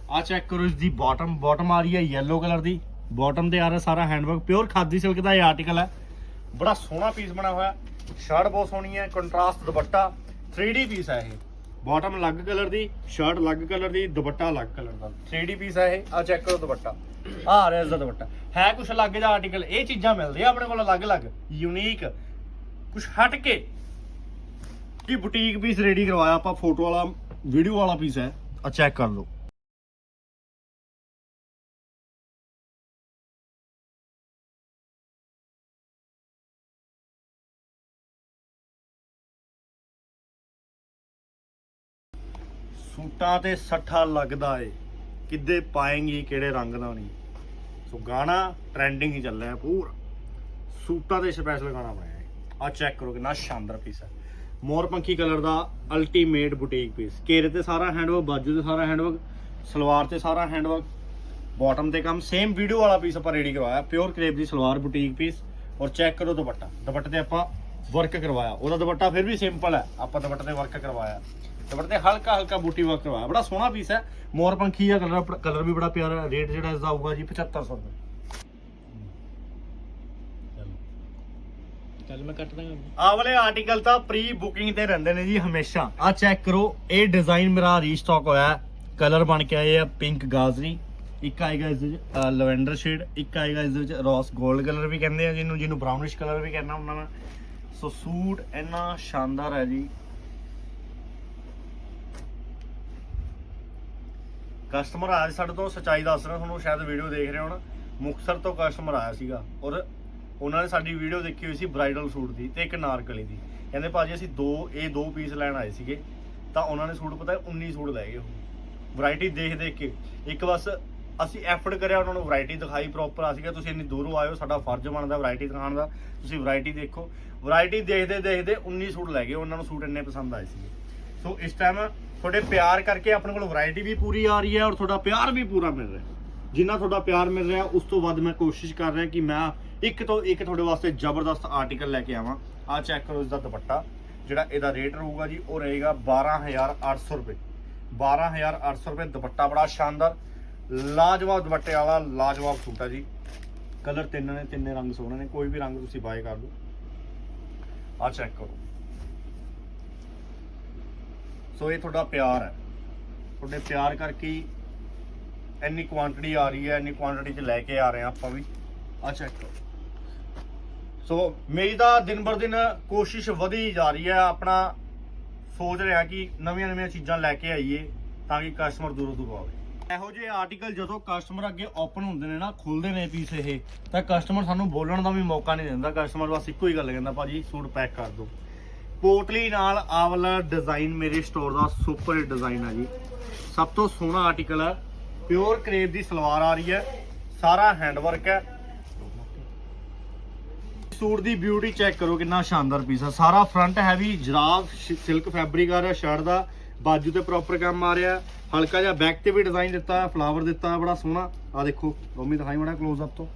ਆ ਚੈੱਕ ਕਰੋ ਇਸ ਦੀ ਬਾਟਮ ਬਾਟਮ ਆ ਰਹੀ ਹੈ yellow ਕਲਰ ਦੀ। ਬਾਟਮ ਤੇ ਆ ਰਿਹਾ ਸਾਰਾ ਹੈਂਡਵਰਕ ਪਿਓਰ ਖਾਦੀ ਸਿਲਕ ਦਾ ਇਹ ਆਰਟੀਕਲ ਹੈ। ਬੜਾ ਸੋਹਣਾ ਪੀਸ ਬਣਾ ਹੋਇਆ। ਸ਼ਰਟ ਬਹੁਤ ਸੋਹਣੀ ਹੈ ਕੰਟਰਾਸਟ ਦੁਪੱਟਾ 3D ਪੀਸ ਹੈ ਇਹ। ਬਾਟਮ ਅਲੱਗ ਕਲਰ ਦੀ ਸ਼ਰਟ ਅਲੱਗ ਕਲਰ ਦੀ ਦੁਪੱਟਾ ਅਲੱਗ ਕਲਰ ਦਾ। 3D ਪੀਸ ਹੈ ਇਹ ਆ ਚੈੱਕ ਕਰੋ ਦੁਪੱਟਾ। ਆ ਆ ਰਿਹਾ ਇਸ ਦਾ ਦੁਪੱਟਾ। ਹੈ ਕੁਛ ਅਲੱਗ ਜਿਹਾ ਆਰਟੀਕਲ ਇਹ ਚੀਜ਼ਾਂ ਮਿਲਦੀਆਂ ਆਪਣੇ ਕੋਲ ਅਲੱਗ-ਅਲੱਗ ਯੂਨੀਕ ਕੁਛ ਹਟ ਕੇ ਕਿ ਬੁਟੀਕ ਪੀਸ ਰੈਡੀ ਕਰਵਾਇਆ ਆਪਾਂ ਫੋਟੋ ਵਾਲਾ ਵੀਡੀਓ ਵਾਲਾ ਪੀਸ ਹੈ ਆ ਚੈੱਕ ਕਰ ਲਓ। ਸੂਟਾਂ ਤੇ ਸੱਠਾ ਲੱਗਦਾ ਏ। ਕਿੱਦੇ ਪਾਏਂਗੀ, ਕਿਹੜੇ ਰੰਗ ਦਾ ਨਹੀਂ। ਸੋ ਗਾਣਾ ਟ੍ਰੈਂਡਿੰਗ ਹੀ ਚੱਲ ਰਿਹਾ ਪੂਰਾ। ਸੂਟਾਂ ਤੇ ਸਪੈਸ਼ਲ ਗਾਣਾ ਬਣਾਇਆ ਆ ਚੈੱਕ ਕਰੋ ਕਿੰਨਾ ਸ਼ਾਨਦਾਰ ਪੀਸ ਹੈ। ਮੋਰਪੰਖੀ ਕਲਰ ਦਾ ਅਲਟੀਮੇਟ ਬੁਟੀਕ ਪੀਸ ਘੇਰੇ ਤੇ ਸਾਰਾ ਹੈਂਡਵਰਕ ਬਾਜੂ ਤੇ ਸਾਰਾ ਹੈਂਡਵਰਕ ਸਲਵਾਰ ਤੇ ਸਾਰਾ ਹੈਂਡਵਰਕ ਬਾਟਮ ਤੇ ਕੰਮ। ਸੇਮ ਵੀਡੀਓ ਵਾਲਾ ਪੀਸ ਆਪਾਂ ਰੈਡੀ ਕਰਵਾਇਆ। ਪਿਓਰ ਕਰੇਪ ਦੀ ਸਲਵਾਰ ਬੁਟੀਕ ਪੀਸ ਔਰ ਚੈੱਕ ਕਰੋ ਦੁਪੱਟਾ। ਦੁਪੱਟੇ ਤੇ ਆਪਾਂ ਵਰਕ ਕਰਵਾਇਆ। ਉਹਦਾ ਦੁਪੱਟਾ ਫਿਰ ਵੀ ਸਿੰਪਲ ਹੈ। ਆਪਾਂ ਦੁਪੱਟੇ ਤੇ ਵਰਕ ਕਰਵਾਇਆ। ਦੁਪੱਟੇ ਤੇ ਹਲਕਾ ਹਲਕਾ ਬੂਟੀ ਵਰਕ ਕਰਵਾਇਆ ਬੜਾ ਸੋਹਣਾ ਪੀਸ ਹੈ। ਮੋਰਪੰਖੀ ਦਾ ਕਲਰ ਕਲਰ ਵੀ ਬੜਾ ਪਿਆਰਾ ਹੈ। ਰੇਟ ਜਿਹੜਾ ਇਸਦਾ ਆਊਗਾ ਜੀ 7500 ਰੁਪਏ। ਚੱਲ। ਮੈਂ ਕੱਟ ਦਾਂਗਾ। ਆਹ ਵਾਲੇ ਆਰਟੀਕਲ ਤਾਂ ਪ੍ਰੀ ਬੁਕਿੰਗ ਤੇ ਰਹਿੰਦੇ ਨੇ ਜੀ ਹਮੇਸ਼ਾ। ਆ ਚੈੱਕ ਕਰੋ ਇਹ ਡਿਜ਼ਾਈਨ ਮੇਰਾ ਰੀਸਟਾਕ ਹੋਇਆ ਕਲਰ ਬਣ ਕੇ ਆਏ ਆ ਪਿੰਕ ਗਾਜ਼ਰੀ। ਇੱਕ ਆਏਗਾ ਇਸ ਵਿੱਚ ਲਵੈਂਡਰ ਸ਼ੇਡ ਇੱਕ ਆਏਗਾ ਇਸ ਦੇ ਵਿੱਚ ਰੋਸ 골ਡ ਕਲਰ ਵੀ ਕਹਿੰਦੇ ਆ ਜਿਹਨੂੰ ਜਿਹਨੂੰ ਬ੍ਰਾਊਨਿਸ਼ ਕਲਰ ਵੀ ਕਹਿੰਦਾ ਹੁੰਦਾ ਮੈਂ ਸੋ ਸੂਟ ਇੰਨਾ ਸ਼ਾਨਦਾਰ ਹੈ ਜੀ। ਕਸਟਮਰ ਆਇਆ ਸਾਡੇ ਤੋਂ ਸੱਚਾਈ ਦੱਸ ਰਿਹਾ, ਤੁਹਾਨੂੰ ਸ਼ਾਇਦ ਵੀਡੀਓ ਦੇਖ ਰਹੇ ਹੋਣ। ਮੁਕਤਸਰ ਤੋਂ ਕਸਟਮਰ ਆਇਆ ਸੀਗਾ ਔਰ ਉਹਨਾਂ ਨੇ ਸਾਡੀ ਵੀਡੀਓ ਦੇਖੀ ਹੋਈ ਸੀ ਬ੍ਰਾਈਡਲ ਸੂਟ ਦੀ ਤੇ ਇੱਕ ਨਾਰਕਲੀ ਦੀ। ਕਹਿੰਦੇ ਭਾਜੀ ਅਸੀਂ ਦੋ, ਇਹ ਦੋ ਪੀਸ ਲੈਣ ਆਏ ਸੀਗੇ, ਤਾਂ ਉਹਨਾਂ ਨੇ ਸੂਟ ਪਤਾ 19 ਸੂਟ ਲੈ ਗਏ ਉਹ। ਵੈਰਾਈਟੀ ਦੇਖ ਦੇਖ ਕੇ। ਇੱਕ ਬਸ ਅਸੀਂ ਐਫਰਟ ਕਰਿਆ ਉਹਨਾਂ ਨੂੰ ਵੈਰਾਈਟੀ ਦਿਖਾਈ ਪ੍ਰੋਪਰ ਆ ਸੀਗਾ, ਤੁਸੀਂ ਇੰਨੀ ਦੂਰੋਂ ਆਇਓ, ਸਾਡਾ ਫਰਜ਼ ਬਣਦਾ ਵੈਰਾਈਟੀ ਦਿਖਾਉਣ ਦਾ, ਤੁਸੀਂ ਵੈਰਾਈਟੀ ਦੇਖੋ। ਵੈਰਾਈਟੀ ਦੇਖਦੇ ਦੇਖਦੇ 19 ਸੂਟ ਲੈ ਗਏ, ਉਹਨਾਂ ਨੂੰ ਸੂਟ ਇੰਨੇ ਪਸੰਦ ਆਏ ਸੀਗੇ। ਸੋ ਇਸ ਟਾਈਮ ਤੁਹਾਡੇ ਪਿਆਰ ਕਰਕੇ ਆਪਣੇ ਕੋਲ ਵੈਰਾਈਟੀ ਵੀ ਪੂਰੀ ਆ ਰਹੀ ਹੈ ਔਰ ਤੁਹਾਡਾ ਪਿਆਰ ਵੀ ਪੂਰਾ ਮਿਲ ਰਿਹਾ ਜਿੰਨਾ ਤੁਹਾਡਾ ਪਿਆਰ ਮਿਲ ਰਿਹਾ, ਉਸ ਤੋਂ ਵੱਧ ਮੈਂ ਕੋਸ਼ਿਸ਼ ਕਰ ਰਿਹਾ ਕਿ ਮੈਂ ਇੱਕ ਤੋਂ ਇੱਕ ਤੁਹਾਡੇ ਵਾਸਤੇ ਜ਼ਬਰਦਸਤ ਆਰਟੀਕਲ ਲੈ ਕੇ ਆਵਾਂ। ਆ ਚੈੱਕ ਕਰੋ ਇਸ ਦਾ ਦੁਪੱਟਾ, ਜਿਹੜਾ ਇਹਦਾ ਰੇਟ ਰਹੂਗਾ ਜੀ, ਉਹ ਰਹੇਗਾ 12800 ਰੁਪਏ। 12800 ਰੁਪਏ, ਦੁਪੱਟਾ ਬੜਾ ਸ਼ਾਨਦਾਰ, ਲਾਜਵਾਬ ਦੁਪੱਟੇ ਵਾਲਾ, ਲਾਜਵਾਬ ਸੂਟ ਹੈ ਜੀ। ਕਲਰ ਤਿੰਨ ਨੇ, ਤਿੰਨੇ ਰੰਗ ਸੋਹਣੇ ਨੇ, ਕੋਈ ਵੀ ਰੰਗ ਤੁਸੀਂ ਬਾਏ ਕਰ ਲਓ। ਆ ਚੈੱਕ ਕਰੋ। ਸੋ ਇਹ ਤੁਹਾਡਾ ਪਿਆਰ ਹੈ। ਤੁਹਾਡੇ ਪਿਆਰ ਕਰਕੇ ਹੀ ਇੰਨੀ ਕੁਆਂਟੀਟੀ ਆ ਰਹੀ ਹੈ, ਇੰਨੀ ਕੁਆਂਟੀਟੀ 'ਚ ਲੈ ਕੇ ਆ ਰਹੇ ਹਾਂ ਆਪਾਂ ਵੀ। ਆ ਚੈੱਕ ਕਰੋ। ਸੋ ਮੇਰੀ ਤਾਂ ਦਿਨ ਬਰ ਦਿਨ ਕੋਸ਼ਿਸ਼ ਵਧੀ ਜਾ ਰਹੀ ਹੈ, ਆਪਣਾ ਸੋਚ ਰਿਹਾ ਕਿ ਨਵੀਆਂ ਨਵੀਆਂ ਚੀਜ਼ਾਂ ਲੈ ਕੇ ਆਈਏ ਤਾਂ ਕਿ ਕਸਟਮਰ ਦੂਰੋਂ ਦੂਰੋਂ ਆਵੇ। ਇਹੋ ਜਿਹੇ ਆਰਟੀਕਲ ਜਦੋਂ ਕਸਟਮਰ ਅੱਗੇ ਓਪਨ ਹੁੰਦੇ ਨੇ ਨਾ, ਖੁੱਲਦੇ ਨੇ ਪੀਸ ਇਹ, ਤਾਂ ਕਸਟਮਰ ਸਾਨੂੰ ਬੋਲਣ ਦਾ ਵੀ ਮੌਕਾ ਨਹੀਂ ਦਿੰਦਾ। ਕਸਟਮਰ ਬਸ ਇੱਕੋ ਹੀ ਗੱਲ ਕਹਿੰਦਾ, ਭਾਜੀ ਸੂਟ ਪੈਕ ਕਰ ਦਿਓ। ਪੋਟਲੀ ਨਾਲ ਆਹ ਵਾਲਾ ਡਿਜ਼ਾਈਨ ਮੇਰੇ ਸਟੋਰ ਦਾ ਸੁਪਰ ਡਿਜ਼ਾਈਨ ਆ ਜੀ। ਸਭ ਤੋਂ ਸੋਹਣਾ ਆਰਟੀਕਲ ਹੈ ਪਿਓਰ ਕਰੇਪ ਦੀ ਸਲਵਾਰ ਆ ਰਹੀ ਹੈ, ਸਾਰਾ ਹੈਂਡਵਰਕ ਹੈ। ਸੂਟ ਦੀ ਬਿਊਟੀ ਚੈੱਕ ਕਰੋ ਕਿੰਨਾ ਸ਼ਾਨਦਾਰ ਪੀਸ ਹੈ ਸਾਰਾ ਫਰੰਟ ਹੈਵੀ ਜਰਾਬ ਸਿਲਕ ਫੈਬਰਿਕ ਆ ਰਿਹਾ ਸ਼ਰਟ ਦਾ, ਬਾਜੂ ਤੇ ਪ੍ਰੋਪਰ ਕੰਮ ਆ ਰਿਹਾ। ਹਲਕਾ ਜਿਹਾ ਬੈਕ ਤੇ ਵੀ ਡਿਜ਼ਾਈਨ ਦਿੱਤਾ ਫਲਾਵਰ ਦਿੱਤਾ, ਬੜਾ ਸੋਹਣਾ। ਆ ਦੇਖੋ, ਰੋਮੀ ਦਿਖਾਈ ਬੜਾ ক্লোਜ਼ ਅਪ ਤੋਂ।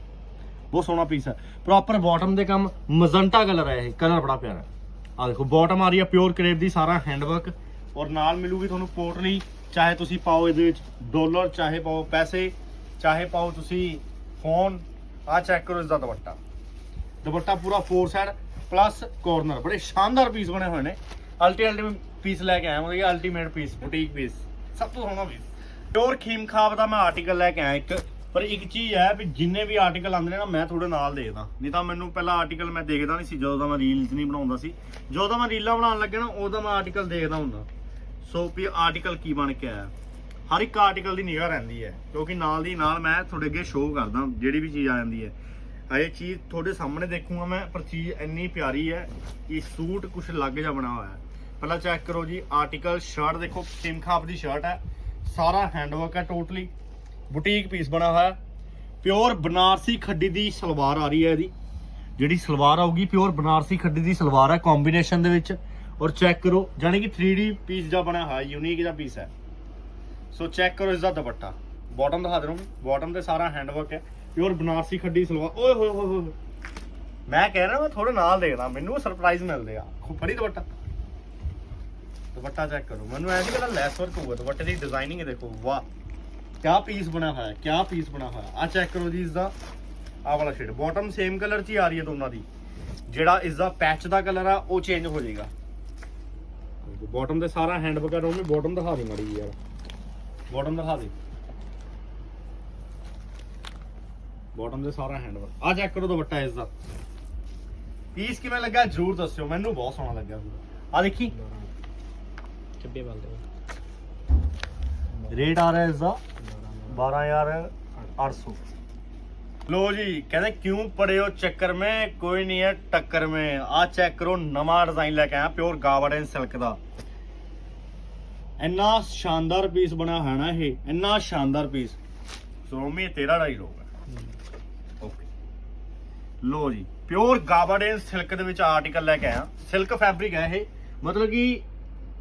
ਬਹੁਤ ਸੋਹਣਾ ਪੀਸ ਹੈ ਪ੍ਰੋਪਰ ਬਾਟਮ ਦੇ ਕੰਮ ਮਜ਼ੰਟਾ ਕਲਰ ਹੈ ਇਹ ਕਲਰ ਬੜਾ ਪਿਆਰਾ। ਆ ਦੇਖੋ ਬਾਟਮ ਆ ਰਹੀ ਹੈ ਪਿਓਰ ਕਰੇਪ ਦੀ ਸਾਰਾ ਹੈਂਡਵਰਕ ਔਰ ਨਾਲ ਮਿਲੂਗੀ ਤੁਹਾਨੂੰ ਪੋਟਲੀ, ਚਾਹੇ ਤੁਸੀਂ ਪਾਓ ਇਹਦੇ ਵਿੱਚ ਡਾਲਰ ਚਾਹੇ ਪਾਓ ਪੈਸੇ, ਚਾਹੇ ਪਾਓ ਤੁਸੀਂ ਫੋਨ ਆ ਚੈੱਕ ਕਰੋ ਇਸ ਦਾ ਦੁਪੱਟਾ। ਦੁਪੱਟਾ ਪੂਰਾ ਫੋਰ ਸਾਈਡ ਪਲੱਸ ਕੋਰਨਰ ਬੜੇ ਸ਼ਾਨਦਾਰ ਪੀਸ ਬਣੇ ਹੋਏ ਨੇ। ਅਲਟੀ ਅਲਟੀਮੇਟ ਪੀਸ ਲੈ ਕੇ ਆਇਆ ਹਾਂ ਇਹ ਅਲਟੀਮੇਟ ਪੀਸ ਬੁਟੀਕ ਪੀਸ ਸਭ ਤੋਂ ਸੋਹਣਾ ਪੀਸ ਪਿਓਰ ਖੀਮ ਖਾਬ ਦਾ ਮੈਂ ਆਰਟੀਕਲ ਲੈ ਕੇ ਆਇਆ ਇੱਕ। ਪਰ ਇੱਕ ਚੀਜ਼ ਹੈ ਵੀ ਜਿੰਨੇ ਵੀ ਆਰਟੀਕਲ ਆਉਂਦੇ ਨੇ ਨਾ, ਮੈਂ ਤੁਹਾਡੇ ਨਾਲ ਦੇਖਦਾ। ਨਹੀਂ ਤਾਂ ਮੈਨੂੰ ਪਹਿਲਾਂ ਆਰਟੀਕਲ ਮੈਂ ਦੇਖਦਾ ਨਹੀਂ ਸੀ, ਜਦੋਂ ਦਾ ਮੈਂ ਰੀਲਸ ਨਹੀਂ ਬਣਾਉਂਦਾ ਸੀ। ਜਦੋਂ ਦਾ ਮੈਂ ਰੀਲਾਂ ਬਣਾਉਣ ਲੱਗਿਆ ਨਾ, ਉਦੋਂ ਮੈਂ ਆਰਟੀਕਲ ਦੇਖਦਾ ਹੁੰਦਾ। ਸੋ ਵੀ ਆਰਟੀਕਲ ਕੀ ਬਣ ਕੇ ਆਇਆ। ਹਰ ਇੱਕ ਆਰਟੀਕਲ ਦੀ ਨਿਗਾਹ ਰਹਿੰਦੀ ਹੈ, ਕਿਉਂਕਿ ਨਾਲ ਦੀ ਨਾਲ ਮੈਂ ਤੁਹਾਡੇ ਅੱਗੇ ਸ਼ੋਅ ਕਰਦਾ, ਜਿਹੜੀ ਵੀ ਚੀਜ਼ ਆ ਜਾਂਦੀ ਹੈ। ਇਹ ਚੀਜ਼ ਤੁਹਾਡੇ ਸਾਹਮਣੇ ਦੇਖੂਗਾ ਮੈਂ, ਪਰ ਚੀਜ਼ ਇੰਨੀ ਪਿਆਰੀ ਹੈ ਕਿ ਸੂਟ ਕੁਝ ਲੱਗ ਜਾ ਬਣਾ ਹੋਇਆ ਹੈ। ਪਹਿਲਾਂ ਚੈੱਕ ਕਰੋ ਜੀ ਆਰਟੀਕਲ ਸ਼ਰਟ ਦੇਖੋ, ਸਿਮ ਖਾਪ ਦੀ ਸ਼ਰਟ ਹੈ। ਸਾਰਾ ਹੈਂਡਵਰਕ ਹੈ ਟੋਟਲੀ ਬੁਟੀਕ ਪੀਸ ਬਣਾ ਹੋਇਆ। ਪਿਓਰ ਬਨਾਰਸੀ ਖੱਡੀ ਦੀ ਸਲਵਾਰ ਆ ਰਹੀ ਹੈ ਇਹਦੀ। ਜਿਹੜੀ ਸਲਵਾਰ ਆਊਗੀ ਪਿਓਰ ਬਨਾਰਸੀ ਖੱਡੀ ਦੀ ਸਲਵਾਰ ਹੈ ਕੰਬੀਨੇਸ਼ਨ ਦੇ ਵਿੱਚ। ਔਰ ਚੈੱਕ ਕਰੋ ਜਾਨੀ ਕਿ 3D ਪੀਸ ਜਿਹਾ ਬਣਿਆ ਹੋਇਆ ਯੂਨੀਕ ਜਿਹਾ ਪੀਸ ਹੈ। ਸੋ ਚੈੱਕ ਕਰੋ ਇਸ ਦਾ ਦੁਪੱਟਾ। ਬਾਟਮ ਦਿਖਾ ਦੇ ਰਹੂੰ ਬਾਟਮ ਤੇ ਸਾਰਾ ਹੈਂਡਵਰਕ ਹੈ। ਪਿਓਰ ਬਨਾਰਸੀ ਖੱਡੀ ਸਲਵਾਰ। ਓਏ ਹੋਏ ਹੋਏ ਹੋਏ ਮੈਂ ਕਹਿ ਰਿਹਾ, ਮੈਂ ਥੋੜੇ ਨਾਲ ਦੇਖਦਾ। ਮੈਨੂੰ ਸਰਪ੍ਰਾਈਜ਼ ਮਿਲਦੇ ਆ। ਖੂ, ਫੜੀ ਦੁਪੱਟਾ। ਦੁਪੱਟਾ ਚੈੱਕ ਕਰੋ। ਮੈਨੂੰ ਐਂ ਨਹੀਂ ਪਤਾ ਲੈਸ ਵਰਕ ਹੋਊਗਾ। ਦੁਪੱਟੇ ਦੀ ਡਿਜ਼ਾਈਨਿੰਗ ਦੇਖੋ। ਵਾਹ। ਕਿਆ ਪੀਸ ਬਣਾ ਹੋਇਆ ਕਿਆ ਪੀਸ ਬਣਾ ਹੋਇਆ? ਆ ਚੈੱਕ ਕਰੋ ਜੀ ਇਸ ਦਾ ਆਹ ਵਾਲਾ ਸ਼ੇਡ ਬਾਟਮ ਸੇਮ ਕਲਰ 'ਚ ਹੀ ਆ ਰਹੀ ਹੈ ਦੋਨਾਂ ਦੀ। ਜਿਹੜਾ ਇਸ ਦਾ ਪੈਚ ਦਾ ਕਲਰ ਆ ਉਹ ਚੇਂਜ ਹੋ ਜਾਏਗਾ। ਬਾਟਮ ਤੇ ਸਾਰਾ ਹੈਂਡ ਆ ਰੋਮੀ ਬਾਟਮ ਦਿਖਾ ਦੇ ਮਾੜੀ ਯਾਰ। ਬਾਟਮ ਦਿਖਾ ਦੇ। ਬਾਟਮ ਤੇ ਸਾਰਾ ਹੈਂਡ ਵਰਕ ਆ ਚੈੱਕ ਕਰੋ ਦੁਪੱਟਾ ਇਸ ਦਾ ਪੀਸ ਕਿਵੇਂ ਲੱਗਾ? ਜਰੂਰ ਦੱਸਿਓ। ਮੈਨੂੰ ਬਹੁਤ ਸੋਹਣਾ ਲੱਗਿਆ ਆ ਦੇਖੀ। ਚੱਬੇ ਬਲ ਦੇ। ਰੇਟ ਆ ਰਿਹਾ ਇਸ ਦਾ 12800 ਲੋ ਜੀ ਕਹਿੰਦੇ ਕਿਉਂ ਪੜੇ ਚੱਕਰ ਮੇ? ਕੋਈ ਨਹੀਂ ਹੈ ਟੱਕਰ ਮੇ। ਆ ਚੈੱਕ ਕਰੋ ਨਵਾਂ ਡਿਜ਼ਾਈਨ ਲੈ ਕੇ ਆਇਆ ਪਿਓਰ ਗਾਵਰ ਐਂਡ ਸਿਲਕ ਦਾ। ਇੰਨਾ ਸ਼ਾਨਦਾਰ ਪੀਸ ਬਣਾ ਹੈ ਨਾ ਇਹ ਇੰਨਾ ਸ਼ਾਨਦਾਰ ਪੀਸ ਸੋਮੀ ਤੇਰਾ ਰਾਈ ਲੋਗਾ ਲੋ ਜੀ ਪਿਓਰ ਗਾਵਰ ਐਂਡ ਸਿਲਕ ਦੇ ਵਿੱਚ ਆਰਟੀਕਲ ਲੈ ਕੇ ਆਇਆ। ਸਿਲਕ ਫੈਬਰਿਕ ਹੈ ਇਹ। ਮਤਲਬ ਕਿ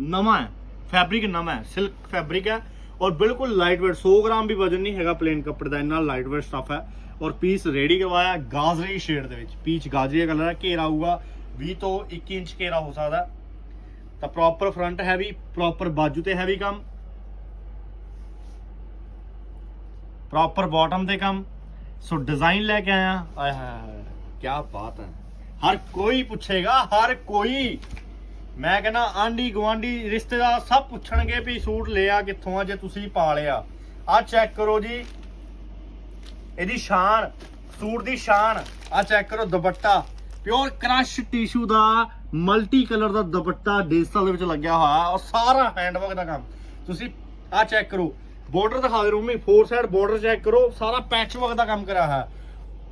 ਨਵਾਂ ਹੈ। ਫੈਬਰਿਕ ਨਵਾਂ ਹੈ। ਸਿਲਕ ਫੈਬਰਿਕ ਹੈ। ਔਰ ਬਿਲਕੁਲ ਲਾਈਟ weight 100 ਗ੍ਰਾਮ ਵੀ ਵਜਨ ਨਹੀਂ ਹੈਗਾ ਪਲੇਨ ਕੱਪੜੇ ਦਾ, ਇੰਨਾ ਲਾਈਟ weight ਸਟਫ ਹੈ। ਔਰ ਪੀਸ ਰੈਡੀ ਕਰਵਾਇਆ ਗਾਜਰੀ ਸ਼ੇਡ ਦੇ ਵਿੱਚ। ਪੀਚ ਗਾਜਰੀ ਦਾ ਕਲਰ ਹੈ, ਘੇਰਾ ਆਊਗਾ 20 ਤੋਂ 21 ਇੰਚ ਘੇਰਾ ਹੋ ਸਕਦਾ ਤਾਂ ਪ੍ਰੋਪਰ ਫਰੰਟ ਹੈਵੀ ਪ੍ਰੋਪਰ ਬਾਜੂ ਤੇ ਹੈਵੀ ਕੰਮ। ਪ੍ਰੋਪਰ ਬਾਟਮ ਤੇ ਕੰਮ। ਸੋ ਡਿਜ਼ਾਈਨ ਲੈ ਕੇ ਆਇਆ। ਆਏ ਹਾਏ ਕੀ ਬਾਤ ਹੈ। ਹਰ ਕੋਈ ਪੁੱਛੇਗਾ, ਹਰ ਕੋਈ ਮੈਂ ਕਹਿੰਦਾ ਆਂਢੀ ਗਵਾਂਢੀ ਰਿਸ਼ਤੇਦਾਰ ਸਭ ਪੁੱਛਣਗੇ ਵੀ ਸੂਟ ਲਿਆ ਕਿੱਥੋਂ ਆ, ਜੇ ਤੁਸੀਂ ਪਾ ਲਿਆ। ਆ ਚੈੱਕ ਕਰੋ ਜੀ। ਇਹਦੀ ਸ਼ਾਨ, ਸੂਟ ਦੀ ਸ਼ਾਨ। ਆ ਚੈੱਕ ਕਰੋ ਦੁਪੱਟਾ। ਪਿਓਰ ਕ੍ਰਸ਼ ਟਿਸ਼ੂ ਦਾ ਮਲਟੀ ਕਲਰ ਦਾ ਦੁਪੱਟਾ ਡਿਜੀਟਲ ਦੇ ਵਿੱਚ ਲੱਗਿਆ ਹੋਇਆ ਔਰ ਸਾਰਾ ਹੈਂਡਵਰਕ ਦਾ ਕੰਮ। ਤੁਸੀਂ ਆ ਚੈੱਕ ਕਰੋ। ਬਾਰਡਰ ਦਿਖਾ ਦੇ ਰੂਮੀ ਫੋਰ ਸਾਈਡ ਬਾਰਡਰ ਚੈੱਕ ਕਰੋ। ਸਾਰਾ ਪੈਚਵਰਕ ਦਾ ਕੰਮ ਕਰਿਆ ਹੋਇਆ